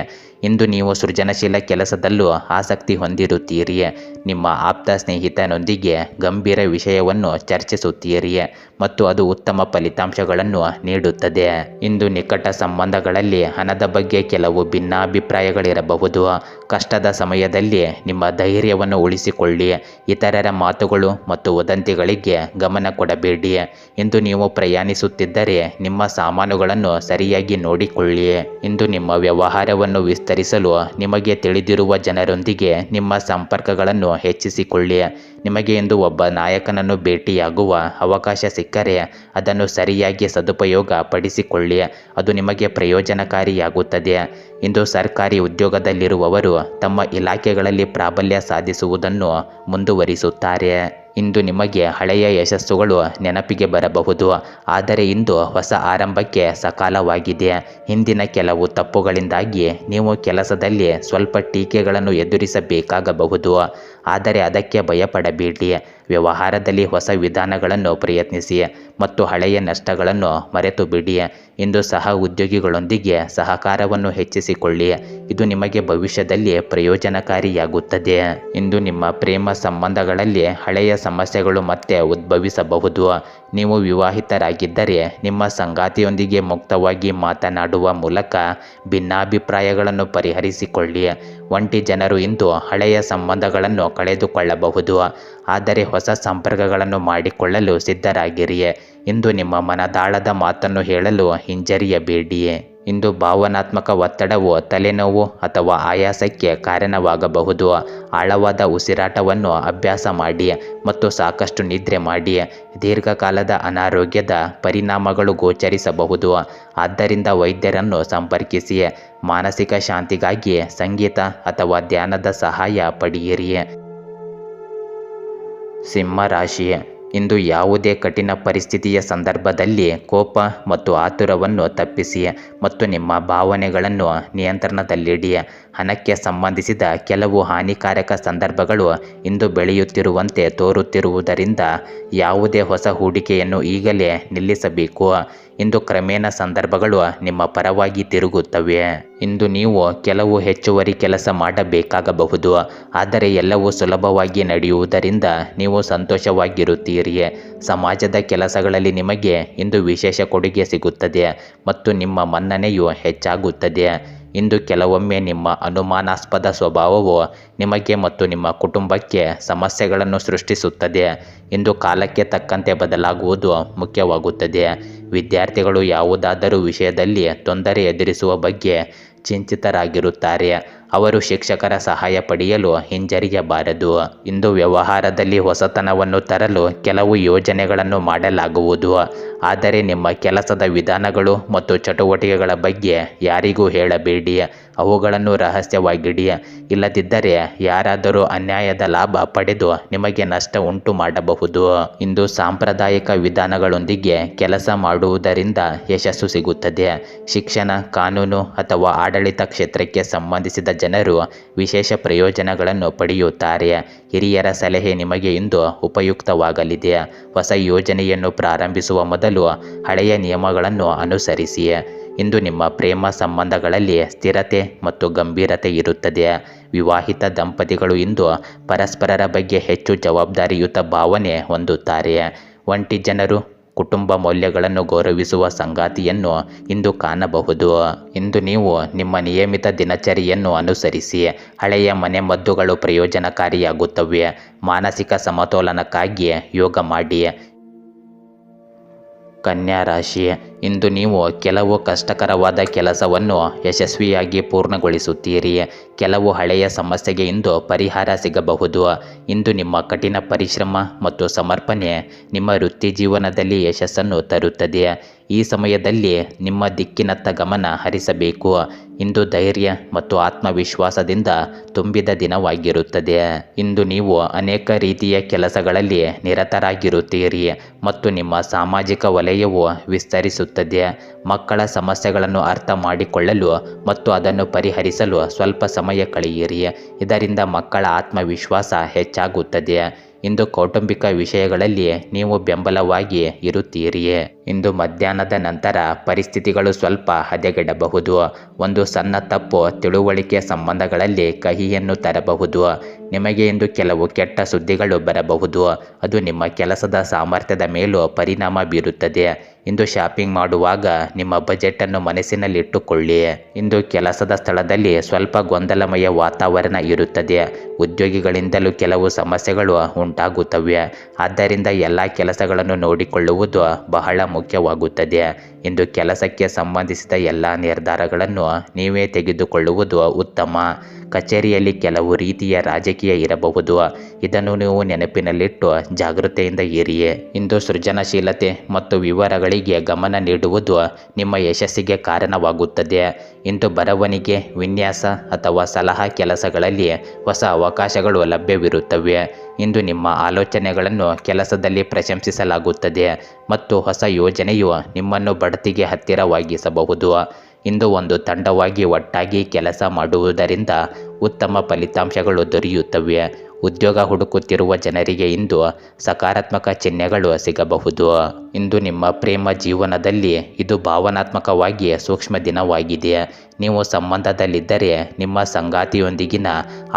ಇಂದು ನೀವು ಸೃಜನಶೀಲ ಕೆಲಸದಲ್ಲೂ ಆಸಕ್ತಿ ಹೊಂದಿರುತ್ತೀರಿ ನಿಮ್ಮ ಆಪ್ತ ಸ್ನೇಹಿತನೊಂದಿಗೆ ಗಂಭೀರ ವಿಷಯವನ್ನು ಚರ್ಚಿಸುತ್ತೀರಿ ಮತ್ತು ಅದು ಉತ್ತಮ ಫಲಿತಾಂಶಗಳನ್ನು ನೀಡುತ್ತದೆ. ಇಂದು ನಿಕಟ ಸಂಬಂಧಗಳಲ್ಲಿ ಹಣದ ಬಗ್ಗೆ ಕೆಲವು ಭಿನ್ನಾಭಿಪ್ರಾಯಗಳಿರಬಹುದು. ಕಷ್ಟದ ಸಮಯದಲ್ಲಿ ನಿಮ್ಮ ಧೈರ್ಯವನ್ನು ಉಳಿಸಿಕೊಳ್ಳಿ. ಇತರರ ಮಾತುಗಳು ಮತ್ತು ವದಂತಿಗಳಿಗೆ ಗಮನ ಕೊಡಬೇಡಿ. ಇಂದು ನೀವು ಪ್ರಯಾಣಿಸುತ್ತಿದ್ದರೆ ನಿಮ್ಮ ಸಾಮಾನುಗಳನ್ನು ಸರಿಯಾಗಿ ನೋಡಿಕೊಳ್ಳಿ. ಇಂದು ನಿಮ್ಮ ವ್ಯವಹಾರವನ್ನು ವಿಸ್ತರಿಸಲು ನಿಮಗೆ ತಿಳಿದಿರುವ ಜನರೊಂದಿಗೆ ನಿಮ್ಮ ಸಂಪರ್ಕಗಳನ್ನು ಹೆಚ್ಚಿಸಿಕೊಳ್ಳಿ. ನಿಮಗೆ ಎಂದು ಒಬ್ಬ ನಾಯಕನನ್ನು ಭೇಟಿಯಾಗುವ ಅವಕಾಶ ಸಿಕ್ಕರೆ ಅದನ್ನು ಸರಿಯಾಗಿ ಸದುಪಯೋಗ ಪಡಿಸಿಕೊಳ್ಳಿ ಅದು ನಿಮಗೆ ಪ್ರಯೋಜನಕಾರಿಯಾಗುತ್ತದೆ. ಇಂದು ಸರ್ಕಾರಿ ಉದ್ಯೋಗದಲ್ಲಿರುವವರು ತಮ್ಮ ಇಲಾಖೆಗಳಲ್ಲಿ ಪ್ರಾಬಲ್ಯ ಸಾಧಿಸುವುದನ್ನು ಮುಂದುವರಿಸುತ್ತಾರೆ. ಇಂದು ನಿಮಗೆ ಹಳೆಯ ಯಶಸ್ಸುಗಳು ನೆನಪಿಗೆ ಬರಬಹುದು. ಆದರೆ ಇಂದು ಹೊಸ ಆರಂಭಕ್ಕೆ ಸಕಾಲವಾಗಿದೆ. ಹಿಂದಿನ ಕೆಲವು ತಪ್ಪುಗಳಿಂದಾಗಿ ನೀವು ಕೆಲಸದಲ್ಲಿ ಸ್ವಲ್ಪ ಟೀಕೆಗಳನ್ನು ಎದುರಿಸಬೇಕಾಗಬಹುದು. ಆದರೆ ಅದಕ್ಕೆ ಭಯಪಡಬೇಡಿ. ವ್ಯವಹಾರದಲ್ಲಿ ಹೊಸ ವಿಧಾನಗಳನ್ನು ಪ್ರಯತ್ನಿಸಿ ಮತ್ತು ಹಳೆಯ ನಷ್ಟಗಳನ್ನು ಮರೆತು ಬಿಡಿ ಇಂದು ಸಹ ಉದ್ಯೋಗಿಗಳೊಂದಿಗೆ ಸಹಕಾರವನ್ನು ಹೆಚ್ಚಿಸಿಕೊಳ್ಳಿ ಇದು ನಿಮಗೆ ಭವಿಷ್ಯದಲ್ಲಿ ಪ್ರಯೋಜನಕಾರಿಯಾಗುತ್ತದೆ. ಇಂದು ನಿಮ್ಮ ಪ್ರೇಮ ಸಂಬಂಧಗಳಲ್ಲಿ ಹಳೆಯ ಸಮಸ್ಯೆಗಳು ಮತ್ತೆ ಉದ್ಭವಿಸಬಹುದು. ನೀವು ವಿವಾಹಿತರಾಗಿದ್ದರೆ ನಿಮ್ಮ ಸಂಗಾತಿಯೊಂದಿಗೆ ಮುಕ್ತವಾಗಿ ಮಾತನಾಡುವ ಮೂಲಕ ಭಿನ್ನಾಭಿಪ್ರಾಯಗಳನ್ನು ಪರಿಹರಿಸಿಕೊಳ್ಳಿ ಒಂಟಿ ಜನರು ಇಂದು ಹಳೆಯ ಸಂಬಂಧಗಳನ್ನು ಕಳೆದುಕೊಳ್ಳಬಹುದು. ಆದರೆ ಹೊಸ ಸಂಪರ್ಕಗಳನ್ನು ಮಾಡಿಕೊಳ್ಳಲು ಸಿದ್ಧರಾಗಿರಿಯೇ. ಇಂದು ನಿಮ್ಮ ಮನದಾಳದ ಮಾತನ್ನು ಹೇಳಲು ಹಿಂಜರಿಯಬೇಡಿಯೇ. ಇಂದು ಭಾವನಾತ್ಮಕ ಒತ್ತಡವು ತಲೆನೋವು ಅಥವಾ ಆಯಾಸಕ್ಕೆ ಕಾರಣವಾಗಬಹುದು, ಆಳವಾದ ಉಸಿರಾಟವನ್ನು ಅಭ್ಯಾಸ ಮಾಡಿ ಮತ್ತು ಸಾಕಷ್ಟು ನಿದ್ರೆ ಮಾಡಿ ದೀರ್ಘಕಾಲದ ಅನಾರೋಗ್ಯದ ಪರಿಣಾಮಗಳು ಗೋಚರಿಸಬಹುದು, ಆದ್ದರಿಂದ ವೈದ್ಯರನ್ನು ಸಂಪರ್ಕಿಸಿ ಮಾನಸಿಕ ಶಾಂತಿಗಾಗಿ ಸಂಗೀತ ಅಥವಾ ಧ್ಯಾನದ ಸಹಾಯ ಪಡೆಯಿರಿ ಸಿಂಹ ರಾಶಿ ಇಂದು ಯಾವುದೇ ಕಠಿಣ ಪರಿಸ್ಥಿತಿಯ ಸಂದರ್ಭದಲ್ಲಿ ಕೋಪ ಮತ್ತು ಆತುರವನ್ನು ತಪ್ಪಿಸಿ ಮತ್ತು ನಿಮ್ಮ ಭಾವನೆಗಳನ್ನು ನಿಯಂತ್ರಣದಲ್ಲಿಡಿ ಹಣಕ್ಕೆ ಸಂಬಂಧಿಸಿದ ಕೆಲವು ಹಾನಿಕಾರಕ ಸಂದರ್ಭಗಳು ಇಂದು ಬೆಳೆಯುತ್ತಿರುವಂತೆ ತೋರುತ್ತಿರುವುದರಿಂದ ಯಾವುದೇ ಹೊಸ ಹೂಡಿಕೆಯನ್ನು ಈಗಲೇ ನಿಲ್ಲಿಸಬೇಕು. ಇಂದು ಕ್ರಮೇಣ ಸಂದರ್ಭಗಳು ನಿಮ್ಮ ಪರವಾಗಿ ತಿರುಗುತ್ತವೆ. ಇಂದು ನೀವು ಕೆಲವು ಹೆಚ್ಚುವರಿ ಕೆಲಸ ಮಾಡಬೇಕಾಗಬಹುದು. ಆದರೆ ಎಲ್ಲವೂ ಸುಲಭವಾಗಿ ನಡೆಯುವುದರಿಂದ ನೀವು ಸಂತೋಷವಾಗಿರುತ್ತೀರಿ. ಸಮಾಜದ ಕೆಲಸಗಳಲ್ಲಿ ನಿಮಗೆ ಇಂದು ವಿಶೇಷ ಕೊಡುಗೆ ಸಿಗುತ್ತದೆ ಮತ್ತು ನಿಮ್ಮ ಮನ್ನಣೆಯು ಹೆಚ್ಚಾಗುತ್ತದೆ. ಇಂದು ಕೆಲವೊಮ್ಮೆ ನಿಮ್ಮ ಅನುಮಾನಾಸ್ಪದ ಸ್ವಭಾವವು ನಿಮಗೆ ಮತ್ತು ನಿಮ್ಮ ಕುಟುಂಬಕ್ಕೆ ಸಮಸ್ಯೆಗಳನ್ನು ಸೃಷ್ಟಿಸುತ್ತದೆ. ಇಂದು ಕಾಲಕ್ಕೆ ತಕ್ಕಂತೆ ಬದಲಾಗುವುದು ಮುಖ್ಯವಾಗುತ್ತದೆ. ವಿದ್ಯಾರ್ಥಿಗಳು ಯಾವುದಾದರೂ ವಿಷಯದಲ್ಲಿ ತೊಂದರೆ ಎದುರಿಸುವ ಬಗ್ಗೆ ಚಿಂತಿತರಾಗಿರುತ್ತಾರೆ. ಅವರು ಶಿಕ್ಷಕರ ಸಹಾಯ ಪಡೆಯಲು ಹಿಂಜರಿಯಬಾರದು. ಇಂದು ವ್ಯವಹಾರದಲ್ಲಿ ಹೊಸತನವನ್ನು ತರಲು ಕೆಲವು ಯೋಜನೆಗಳನ್ನು ಮಾಡಲಾಗುವುದು. ಆದರೆ ನಿಮ್ಮ ಕೆಲಸದ ವಿಧಾನಗಳು ಮತ್ತು ಚಟುವಟಿಕೆಗಳ ಬಗ್ಗೆ ಯಾರಿಗೂ ಹೇಳಬೇಡಿ. ಅವುಗಳನ್ನು ರಹಸ್ಯವಾಗಿಡಿ. ಇಲ್ಲದಿದ್ದರೆ ಯಾರಾದರೂ ಅನ್ಯಾಯದ ಲಾಭ ಪಡೆದು ನಿಮಗೆ ನಷ್ಟ ಉಂಟು ಮಾಡಬಹುದು. ಇಂದು ಸಾಂಪ್ರದಾಯಿಕ ವಿಧಾನಗಳೊಂದಿಗೆ ಕೆಲಸ ಮಾಡುವುದರಿಂದ ಯಶಸ್ಸು ಸಿಗುತ್ತದೆ. ಶಿಕ್ಷಣ, ಕಾನೂನು ಅಥವಾ ಆಡಳಿತ ಕ್ಷೇತ್ರಕ್ಕೆ ಸಂಬಂಧಿಸಿದ ಜನರು ವಿಶೇಷ ಪ್ರಯೋಜನಗಳನ್ನು ಪಡೆಯುತ್ತಾರೆ. ಹಿರಿಯರ ಸಲಹೆ ನಿಮಗೆ ಇಂದು ಉಪಯುಕ್ತವಾಗಲಿದೆ. ಹೊಸ ಯೋಜನೆಯನ್ನು ಪ್ರಾರಂಭಿಸುವ ಮೊದಲು ಹಳೆಯ ನಿಯಮಗಳನ್ನು ಅನುಸರಿಸಿ. ಇಂದು ನಿಮ್ಮ ಪ್ರೇಮ ಸಂಬಂಧಗಳಲ್ಲಿ ಸ್ಥಿರತೆ ಮತ್ತು ಗಂಭೀರತೆ ಇರುತ್ತದೆ. ವಿವಾಹಿತ ದಂಪತಿಗಳು ಇಂದು ಪರಸ್ಪರರ ಬಗ್ಗೆ ಹೆಚ್ಚು ಜವಾಬ್ದಾರಿಯುತ ಭಾವನೆ ಹೊಂದುತ್ತಾರೆ. ಒಂಟಿ ಜನರು ಕುಟುಂಬ ಮೌಲ್ಯಗಳನ್ನು ಗೌರವಿಸುವ ಸಂಗಾತಿಯನ್ನು ಇಂದು ಕಾಣಬಹುದು. ಇಂದು ನೀವು ನಿಮ್ಮ ನಿಯಮಿತ ದಿನಚರಿಯನ್ನು ಅನುಸರಿಸಿ ಹಳೆಯ ಮನೆಮದ್ದುಗಳು ಪ್ರಯೋಜನಕಾರಿಯಾಗುತ್ತವೆ. ಮಾನಸಿಕ ಸಮತೋಲನಕ್ಕಾಗಿ ಯೋಗ ಮಾಡಿ. ಕನ್ಯಾ ರಾಶಿ ಇಂದು ನೀವು ಕೆಲವು ಕಷ್ಟಕರವಾದ ಕೆಲಸವನ್ನು ಯಶಸ್ವಿಯಾಗಿ ಪೂರ್ಣಗೊಳಿಸುತ್ತೀರಿ. ಕೆಲವು ಹಳೆಯ ಸಮಸ್ಯೆಗೆ ಇಂದು ಪರಿಹಾರ ಸಿಗಬಹುದು. ಇಂದು ನಿಮ್ಮ ಕಠಿಣ ಪರಿಶ್ರಮ ಮತ್ತು ಸಮರ್ಪಣೆ ನಿಮ್ಮ ವೃತ್ತಿ ಜೀವನದಲ್ಲಿ ಯಶಸ್ಸನ್ನು ತರುತ್ತದೆ. ಈ ಸಮಯದಲ್ಲಿ ನಿಮ್ಮ ದಿಕ್ಕಿನತ್ತ ಗಮನ ಹರಿಸಬೇಕು. ಇಂದು ಧೈರ್ಯ ಮತ್ತು ಆತ್ಮವಿಶ್ವಾಸದಿಂದ ತುಂಬಿದ ದಿನವಾಗಿರುತ್ತದೆ. ಇಂದು ನೀವು ಅನೇಕ ರೀತಿಯ ಕೆಲಸಗಳಲ್ಲಿ ನಿರತರಾಗಿರುತ್ತೀರಿ ಮತ್ತು ನಿಮ್ಮ ಸಾಮಾಜಿಕ ವಲಯವು ವಿಸ್ತರಿಸುತ್ತದೆ ಮಕ್ಕಳ ಸಮಸ್ಯೆಗಳನ್ನು ಅರ್ಥ ಮಾಡಿಕೊಳ್ಳಲು ಮತ್ತು ಅದನ್ನು ಪರಿಹರಿಸಲು ಸ್ವಲ್ಪ ಸಮಯ ಕಳೆಯಿರಿ. ಇದರಿಂದ ಮಕ್ಕಳ ಆತ್ಮವಿಶ್ವಾಸ ಹೆಚ್ಚಾಗುತ್ತದೆ. ಇಂದು ಕೌಟುಂಬಿಕ ವಿಷಯಗಳಲ್ಲಿ ನೀವು ಬೆಂಬಲವಾಗಿ ಇರುತ್ತೀರಿ. ಇಂದು ಮಧ್ಯಾಹ್ನದ ನಂತರ ಪರಿಸ್ಥಿತಿಗಳು ಸ್ವಲ್ಪ ಹದಗೆಡಬಹುದು. ಒಂದು ಸಣ್ಣ ತಪ್ಪು ತಿಳುವಳಿಕೆ ಸಂಬಂಧಗಳಲ್ಲಿ ಕಹಿಯನ್ನು ತರಬಹುದು. ನಿಮಗೆ ಇಂದು ಕೆಲವು ಕೆಟ್ಟ ಸುದ್ದಿಗಳು ಬರಬಹುದು. ಅದು ನಿಮ್ಮ ಕೆಲಸದ ಸಾಮರ್ಥ್ಯದ ಮೇಲೂ ಪರಿಣಾಮ ಬೀರುತ್ತದೆ. ಇಂದು ಶಾಪಿಂಗ್ ಮಾಡುವಾಗ ನಿಮ್ಮ ಬಜೆಟನ್ನು ಮನಸ್ಸಿನಲ್ಲಿಟ್ಟುಕೊಳ್ಳಿ. ಇಂದು ಕೆಲಸದ ಸ್ಥಳದಲ್ಲಿ ಸ್ವಲ್ಪ ಗೊಂದಲಮಯ ವಾತಾವರಣ ಇರುತ್ತದೆ. ಉದ್ಯೋಗಿಗಳಿಂದಲೂ ಕೆಲವು ಸಮಸ್ಯೆಗಳು ಉಂಟಾಗುತ್ತವೆ. ಆದ್ದರಿಂದ ಎಲ್ಲ ಕೆಲಸಗಳನ್ನು ನೋಡಿಕೊಳ್ಳುವುದು ಬಹಳ ಮುಖ್ಯವಾಗುತ್ತದೆ. ಇಂದು ಕೆಲಸಕ್ಕೆ ಸಂಬಂಧಿಸಿದ ಎಲ್ಲ ನಿರ್ಧಾರಗಳನ್ನು ನೀವೇ ತೆಗೆದುಕೊಳ್ಳುವುದು ಉತ್ತಮ. ಕಚೇರಿಯಲ್ಲಿ ಕೆಲವು ರೀತಿಯ ರಾಜಕೀಯ ಇರಬಹುದು. ಇದನ್ನು ನೀವು ನೆನಪಿನಲ್ಲಿಟ್ಟು ಜಾಗೃತೆಯಿಂದ ಇರಿಯೇ. ಇಂದು ಸೃಜನಶೀಲತೆ ಮತ್ತು ವಿವರಗಳಿಗೆ ಗಮನ ನೀಡುವುದು ನಿಮ್ಮ ಯಶಸ್ಸಿಗೆ ಕಾರಣವಾಗುತ್ತದೆ. ಇಂದು ಬರವಣಿಗೆ, ವಿನ್ಯಾಸ ಅಥವಾ ಸಲಹಾ ಕೆಲಸಗಳಲ್ಲಿ ಹೊಸ ಅವಕಾಶಗಳು ಲಭ್ಯವಿರುತ್ತವೆ. ಇಂದು ನಿಮ್ಮ ಆಲೋಚನೆಗಳನ್ನು ಕೆಲಸದಲ್ಲಿ ಪ್ರಶಂಸಿಸಲಾಗುತ್ತದೆ ಮತ್ತು ಹೊಸ ಯೋಜನೆಯು ನಿಮ್ಮನ್ನು ಬಡ್ತಿಗೆ ಹತ್ತಿರವಾಗಿಸಬಹುದು. ಇಂದು ಒಂದು ತಂಡವಾಗಿ ಒಟ್ಟಾಗಿ ಕೆಲಸ ಮಾಡುವುದರಿಂದ ಉತ್ತಮ ಫಲಿತಾಂಶಗಳು ದೊರೆಯುತ್ತವೆ. ಉದ್ಯೋಗ ಹುಡುಕುತ್ತಿರುವ ಜನರಿಗೆ ಇಂದು ಸಕಾರಾತ್ಮಕ ಚಿಹ್ನೆಗಳು ಸಿಗಬಹುದು. ಇಂದು ನಿಮ್ಮ ಪ್ರೇಮ ಜೀವನದಲ್ಲಿ ಇದು ಭಾವನಾತ್ಮಕವಾಗಿ ಸೂಕ್ಷ್ಮ ದಿನವಾಗಿದೆ. ನೀವು ಸಂಬಂಧದಲ್ಲಿದ್ದರೆ ನಿಮ್ಮ ಸಂಗಾತಿಯೊಂದಿಗಿನ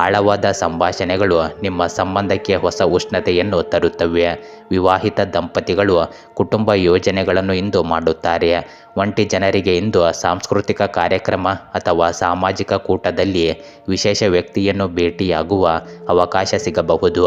ಆಳವಾದ ಸಂಭಾಷಣೆಗಳು ನಿಮ್ಮ ಸಂಬಂಧಕ್ಕೆ ಹೊಸ ಉಷ್ಣತೆಯನ್ನು ತರುತ್ತವೆ. ವಿವಾಹಿತ ದಂಪತಿಗಳು ಕುಟುಂಬ ಯೋಜನೆಗಳನ್ನು ಇಂದು ಮಾಡುತ್ತಾರೆ. ಒಂಟಿ ಜನರಿಗೆ ಇಂದು ಸಾಂಸ್ಕೃತಿಕ ಕಾರ್ಯಕ್ರಮ ಅಥವಾ ಸಾಮಾಜಿಕ ಕೂಟದಲ್ಲಿ ವಿಶೇಷ ವ್ಯಕ್ತಿಯನ್ನು ಭೇಟಿಯಾಗುವ ಅವಕಾಶ ಸಿಗಬಹುದು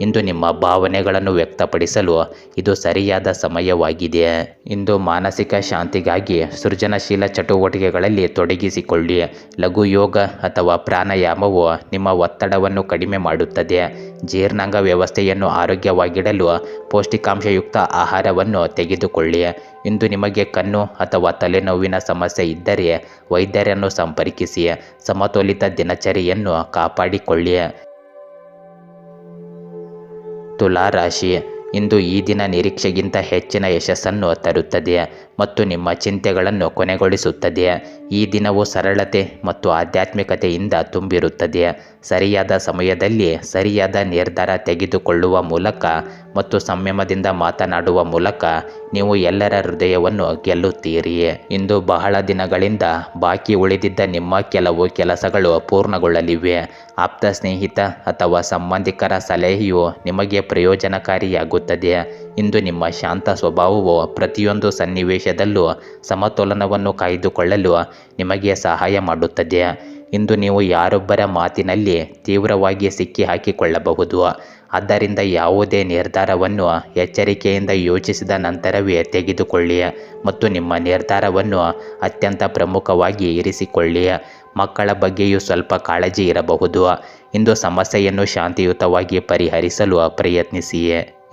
ಇಂದು ನಿಮ್ಮ ಭಾವನೆಗಳನ್ನು ವ್ಯಕ್ತಪಡಿಸಲು ಇದು ಸರಿಯಾದ ಸಮಯವಾಗಿದೆ. ಇಂದು ಮಾನಸಿಕ ಶಾಂತಿಗಾಗಿ ಸೃಜನಶೀಲ ಚಟುವಟಿಕೆಗಳಲ್ಲಿ ತೊಡಗಿಸಿಕೊಳ್ಳಿ. ಲಘು ಯೋಗ ಅಥವಾ ಪ್ರಾಣಾಯಾಮವು ನಿಮ್ಮ ಒತ್ತಡವನ್ನು ಕಡಿಮೆ ಮಾಡುತ್ತದೆ. ಜೀರ್ಣಾಂಗ ವ್ಯವಸ್ಥೆಯನ್ನು ಆರೋಗ್ಯವಾಗಿಡಲು ಪೌಷ್ಟಿಕಾಂಶಯುಕ್ತ ಆಹಾರವನ್ನು ತೆಗೆದುಕೊಳ್ಳಿ. ಇಂದು ನಿಮಗೆ ಕಣ್ಣು ಅಥವಾ ತಲೆನೋವಿನ ಸಮಸ್ಯೆ ಇದ್ದರೆ ವೈದ್ಯರನ್ನು ಸಂಪರ್ಕಿಸಿ. ಸಮತೋಲಿತ ದಿನಚರಿಯನ್ನು ಕಾಪಾಡಿಕೊಳ್ಳಿ. ತುಲಾ ರಾಶಿ. ಇಂದು ಈ ದಿನ ನಿರೀಕ್ಷೆಗಿಂತ ಹೆಚ್ಚಿನ ಯಶಸ್ಸನ್ನು ತರುತ್ತದೆ ಮತ್ತು ನಿಮ್ಮ ಚಿಂತೆಗಳನ್ನು ಕೊನೆಗೊಳಿಸುತ್ತದೆ. ಈ ದಿನವು ಸರಳತೆ ಮತ್ತು ಆಧ್ಯಾತ್ಮಿಕತೆಯಿಂದ ತುಂಬಿರುತ್ತದೆ. ಸರಿಯಾದ ಸಮಯದಲ್ಲಿ ಸರಿಯಾದ ನಿರ್ಧಾರ ತೆಗೆದುಕೊಳ್ಳುವ ಮೂಲಕ ಮತ್ತು ಸಂಯಮದಿಂದ ಮಾತನಾಡುವ ಮೂಲಕ ನೀವು ಎಲ್ಲರ ಹೃದಯವನ್ನು ಗೆಲ್ಲುತ್ತೀರಿ. ಇಂದು ಬಹಳ ದಿನಗಳಿಂದ ಬಾಕಿ ಉಳಿದಿದ್ದ ನಿಮ್ಮ ಕೆಲವು ಕೆಲಸಗಳು ಪೂರ್ಣಗೊಳ್ಳಲಿವೆ. ಆಪ್ತ ಸ್ನೇಹಿತ ಅಥವಾ ಸಂಬಂಧಿಕರ ಸಲಹೆಯು ನಿಮಗೆ ಪ್ರಯೋಜನಕಾರಿಯಾಗುತ್ತದೆ. ಇಂದು ನಿಮ್ಮ ಶಾಂತ ಸ್ವಭಾವವು ಪ್ರತಿಯೊಂದು ಸನ್ನಿವೇಶದಲ್ಲೂ ಸಮತೋಲನವನ್ನು ಕಾಯ್ದುಕೊಳ್ಳಲು ನಿಮಗೆ ಸಹಾಯ ಮಾಡುತ್ತದೆ. ಇಂದು ನೀವು ಯಾರೊಬ್ಬರ ಮಾತಿನಲ್ಲಿ ತೀವ್ರವಾಗಿ ಸಿಕ್ಕಿ ಹಾಕಿಕೊಳ್ಳಬಹುದು ಆದ್ದರಿಂದ ಯಾವುದೇ ನಿರ್ಧಾರವನ್ನು ಎಚ್ಚರಿಕೆಯಿಂದ ಯೋಚಿಸಿದ ನಂತರವೇ ತೆಗೆದುಕೊಳ್ಳಿ ಮತ್ತು ನಿಮ್ಮ ನಿರ್ಧಾರವನ್ನು ಅತ್ಯಂತ ಪ್ರಮುಖವಾಗಿ ಇರಿಸಿಕೊಳ್ಳಿ. ಮಕ್ಕಳ ಬಗ್ಗೆಯೂ ಸ್ವಲ್ಪ ಕಾಳಜಿ ಇರಬಹುದು. ಇಂದು ಸಮಸ್ಯೆಯನ್ನು ಶಾಂತಿಯುತವಾಗಿ ಪರಿಹರಿಸಲು ಪ್ರಯತ್ನಿಸಿ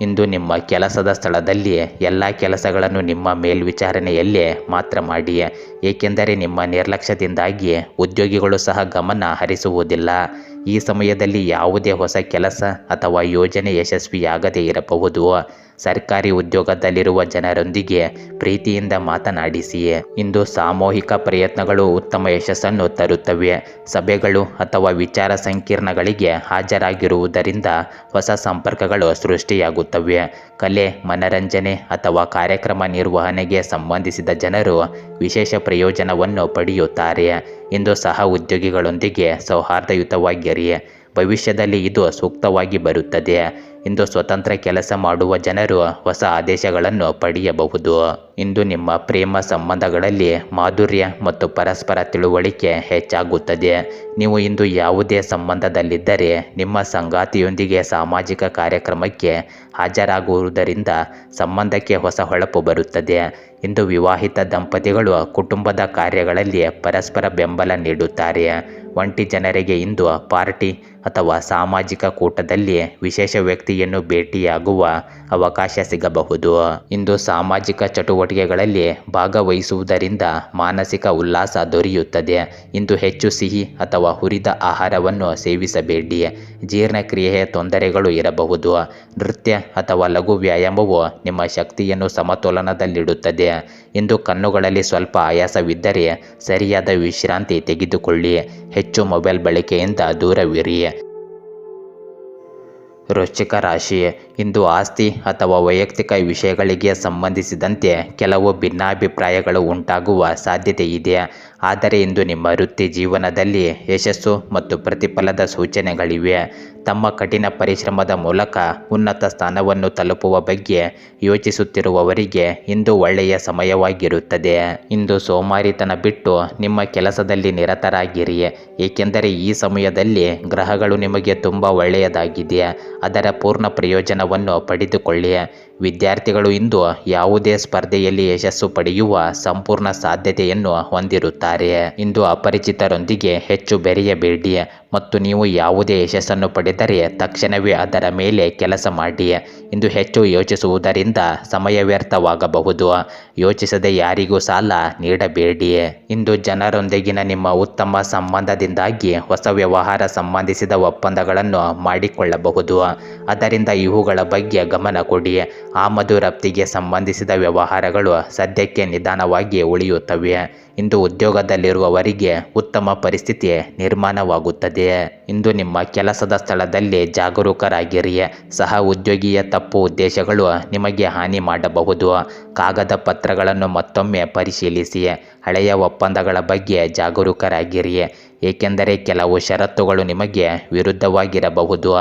ಇಂದು ನಿಮ್ಮ ಕೆಲಸದ ಸ್ಥಳದಲ್ಲಿ ಎಲ್ಲ ಕೆಲಸಗಳನ್ನು ನಿಮ್ಮ ಮೇಲ್ವಿಚಾರಣೆಯಲ್ಲೇ ಮಾತ್ರ ಮಾಡಿ ಏಕೆಂದರೆ ನಿಮ್ಮ ನಿರ್ಲಕ್ಷ್ಯದಿಂದಾಗಿ ಉದ್ಯೋಗಿಗಳು ಸಹ ಗಮನ ಹರಿಸುವುದಿಲ್ಲ. ಈ ಸಮಯದಲ್ಲಿ ಯಾವುದೇ ಹೊಸ ಕೆಲಸ ಅಥವಾ ಯೋಜನೆ ಯಶಸ್ವಿಯಾಗದೇ ಇರಬಹುದು. ಸರ್ಕಾರಿ ಉದ್ಯೋಗದಲ್ಲಿರುವ ಜನರೊಂದಿಗೆ ಪ್ರೀತಿಯಿಂದ ಮಾತನಾಡಿಸಿ ಇಂದು ಸಾಮೂಹಿಕ ಪ್ರಯತ್ನಗಳು ಉತ್ತಮ ಯಶಸ್ಸನ್ನು ತರುತ್ತವೆ. ಸಭೆಗಳು ಅಥವಾ ವಿಚಾರ ಸಂಕಿರಣಗಳಿಗೆ ಹಾಜರಾಗಿರುವುದರಿಂದ ಹೊಸ ಸಂಪರ್ಕಗಳು ಸೃಷ್ಟಿಯಾಗುತ್ತವೆ. ಕಲೆ, ಮನರಂಜನೆ ಅಥವಾ ಕಾರ್ಯಕ್ರಮ ನಿರ್ವಹಣೆಗೆ ಸಂಬಂಧಿಸಿದ ಜನರು ವಿಶೇಷ ಪ್ರಯೋಜನವನ್ನು ಪಡೆಯುತ್ತಾರೆ. ಇಂದು ಸಹ ಉದ್ಯೋಗಿಗಳೊಂದಿಗೆ ಸೌಹಾರ್ದಯುತವಾಗಿರಿ. ಭವಿಷ್ಯದಲ್ಲಿ ಇದು ಸೂಕ್ತವಾಗಿ ಬರುತ್ತದೆ. ಇಂದು ಸ್ವತಂತ್ರ ಕೆಲಸ ಮಾಡುವ ಜನರು ಹೊಸ ಆದೇಶಗಳನ್ನು ಪಡೆಯಬಹುದು. ಇಂದು ನಿಮ್ಮ ಪ್ರೇಮ ಸಂಬಂಧಗಳಲ್ಲಿ ಮಾಧುರ್ಯ ಮತ್ತು ಪರಸ್ಪರ ತಿಳುವಳಿಕೆ ಹೆಚ್ಚಾಗುತ್ತದೆ. ನೀವು ಇಂದು ಯಾವುದೇ ಸಂಬಂಧದಲ್ಲಿದ್ದರೆ ನಿಮ್ಮ ಸಂಗಾತಿಯೊಂದಿಗೆ ಸಾಮಾಜಿಕ ಕಾರ್ಯಕ್ರಮಕ್ಕೆ ಹಾಜರಾಗುವುದರಿಂದ ಸಂಬಂಧಕ್ಕೆ ಹೊಸ ಹೊಳಪು ಬರುತ್ತದೆ. ಇಂದು ವಿವಾಹಿತ ದಂಪತಿಗಳು ಕುಟುಂಬದ ಕಾರ್ಯಗಳಲ್ಲಿ ಪರಸ್ಪರ ಬೆಂಬಲ ನೀಡುತ್ತಾರೆ. ಒಂಟಿ ಜನರಿಗೆ ಇಂದು ಪಾರ್ಟಿ ಅಥವಾ ಸಾಮಾಜಿಕ ಕೂಟದಲ್ಲಿ ವಿಶೇಷ ವ್ಯಕ್ತಿಯನ್ನು ಭೇಟಿಯಾಗುವ ಅವಕಾಶ ಸಿಗಬಹುದು. ಇಂದು ಸಾಮಾಜಿಕ ಚಟುವಟಿಕೆಗಳಲ್ಲಿ ಭಾಗವಹಿಸುವುದರಿಂದ ಮಾನಸಿಕ ಉಲ್ಲಾಸ ದೊರೆಯುತ್ತದೆ. ಇಂದು ಹೆಚ್ಚು ಸಿಹಿ ಅಥವಾ ಹುರಿದ ಆಹಾರವನ್ನು ಸೇವಿಸಬೇಡಿ. ಜೀರ್ಣಕ್ರಿಯೆಯ ತೊಂದರೆಗಳು ಇರಬಹುದು. ನೃತ್ಯ ಅಥವಾ ಲಘು ವ್ಯಾಯಾಮವು ನಿಮ್ಮ ಶಕ್ತಿಯನ್ನು ಸಮತೋಲನದಲ್ಲಿಡುತ್ತದೆ. ಇಂದು ಕಣ್ಣುಗಳಲ್ಲಿ ಸ್ವಲ್ಪ ಆಯಾಸವಿದ್ದರೆ ಸರಿಯಾದ ವಿಶ್ರಾಂತಿ ತೆಗೆದುಕೊಳ್ಳಿ. ಹೆಚ್ಚು ಮೊಬೈಲ್ ಬಳಕೆಯಿಂದ ದೂರವಿರಿ. ವೃಶ್ಚಿಕ ರಾಶಿ ಇಂದು ಆಸ್ತಿ ಅಥವಾ ವೈಯಕ್ತಿಕ ವಿಷಯಗಳಿಗೆ ಸಂಬಂಧಿಸಿದಂತೆ ಕೆಲವು ಭಿನ್ನಾಭಿಪ್ರಾಯಗಳು ಉಂಟಾಗುವ ಸಾಧ್ಯತೆ ಇದೆ. ಆದರೆ ಇಂದು ನಿಮ್ಮ ವೃತ್ತಿ ಜೀವನದಲ್ಲಿ ಯಶಸ್ಸು ಮತ್ತು ಪ್ರತಿಫಲದ ಸೂಚನೆಗಳಿವೆ. ತಮ್ಮ ಕಠಿಣ ಪರಿಶ್ರಮದ ಮೂಲಕ ಉನ್ನತ ಸ್ಥಾನವನ್ನು ತಲುಪುವ ಬಗ್ಗೆ ಯೋಚಿಸುತ್ತಿರುವವರಿಗೆ ಇಂದು ಒಳ್ಳೆಯ ಸಮಯವಾಗಿರುತ್ತದೆ. ಇಂದು ಸೋಮಾರಿತನ ಬಿಟ್ಟು ನಿಮ್ಮ ಕೆಲಸದಲ್ಲಿ ನಿರತರಾಗಿರಿ, ಏಕೆಂದರೆ ಈ ಸಮಯದಲ್ಲಿ ಗ್ರಹಗಳು ನಿಮಗೆ ತುಂಬ ಒಳ್ಳೆಯದಾಗಿದೆ. ಅದರ ಪೂರ್ಣ ಪ್ರಯೋಜನವನ್ನು ಪಡೆದುಕೊಳ್ಳಿ. ವಿದ್ಯಾರ್ಥಿಗಳು ಇಂದು ಯಾವುದೇ ಸ್ಪರ್ಧೆಯಲ್ಲಿ ಯಶಸ್ಸು ಪಡೆಯುವ ಸಂಪೂರ್ಣ ಸಾಧ್ಯತೆಯನ್ನು ಹೊಂದಿರುತ್ತಾರೆ. ಇಂದು ಅಪರಿಚಿತರೊಂದಿಗೆ ಹೆಚ್ಚು ಬೆರೆಯಬೇಡಿ. ಮತ್ತು ನೀವು ಯಾವುದೇ ಯಶಸ್ಸನ್ನು ಪಡೆದರೆ ತಕ್ಷಣವೇ ಅದರ ಮೇಲೆ ಕೆಲಸ ಮಾಡಿ. ಇಂದು ಹೆಚ್ಚು ಯೋಚಿಸುವುದರಿಂದ ಸಮಯ ವ್ಯರ್ಥವಾಗಬಹುದು. ಯೋಚಿಸದೆ ಯಾರಿಗೂ ಸಾಲ ನೀಡಬೇಡಿ. ಇಂದು ಜನರೊಂದಿಗಿನ ನಿಮ್ಮ ಉತ್ತಮ ಸಂಬಂಧದಿಂದಾಗಿ ಹೊಸ ವ್ಯವಹಾರ ಸಂಬಂಧಿಸಿದ ಒಪ್ಪಂದಗಳನ್ನು ಮಾಡಿಕೊಳ್ಳಬಹುದು. ಅದರಿಂದ ಇವುಗಳ ಬಗ್ಗೆ ಗಮನ ಕೊಡಿ. ಆಮದು ರಫ್ತಿಗೆ ಸಂಬಂಧಿಸಿದ ವ್ಯವಹಾರಗಳು ಸದ್ಯಕ್ಕೆ ನಿಧಾನವಾಗಿ ಉಳಿಯುತ್ತವೆ. ಇಂದು ಉದ್ಯೋಗದಲ್ಲಿರುವವರಿಗೆ ಉತ್ತಮ ಪರಿಸ್ಥಿತಿ ನಿರ್ಮಾಣವಾಗುತ್ತದೆ. ಇಂದು ನಿಮ್ಮ ಕೆಲಸದ ಸ್ಥಳದಲ್ಲಿ ಜಾಗರೂಕರಾಗಿರಿ. ಸಹ ಉದ್ಯೋಗಿಯ ತಪ್ಪು ಉದ್ದೇಶಗಳು ನಿಮಗೆ ಹಾನಿ ಮಾಡಬಹುದು. ಕಾಗದ ಪತ್ರಗಳನ್ನು ಮತ್ತೊಮ್ಮೆ ಪರಿಶೀಲಿಸಿ. ಹಳೆಯ ಒಪ್ಪಂದಗಳ ಬಗ್ಗೆ ಜಾಗರೂಕರಾಗಿರಿ. ಏಕೆಂದರೆ ಕೆಲವು ಷರತ್ತುಗಳು ನಿಮಗೆ ವಿರುದ್ಧವಾಗಿರಬಹುದು.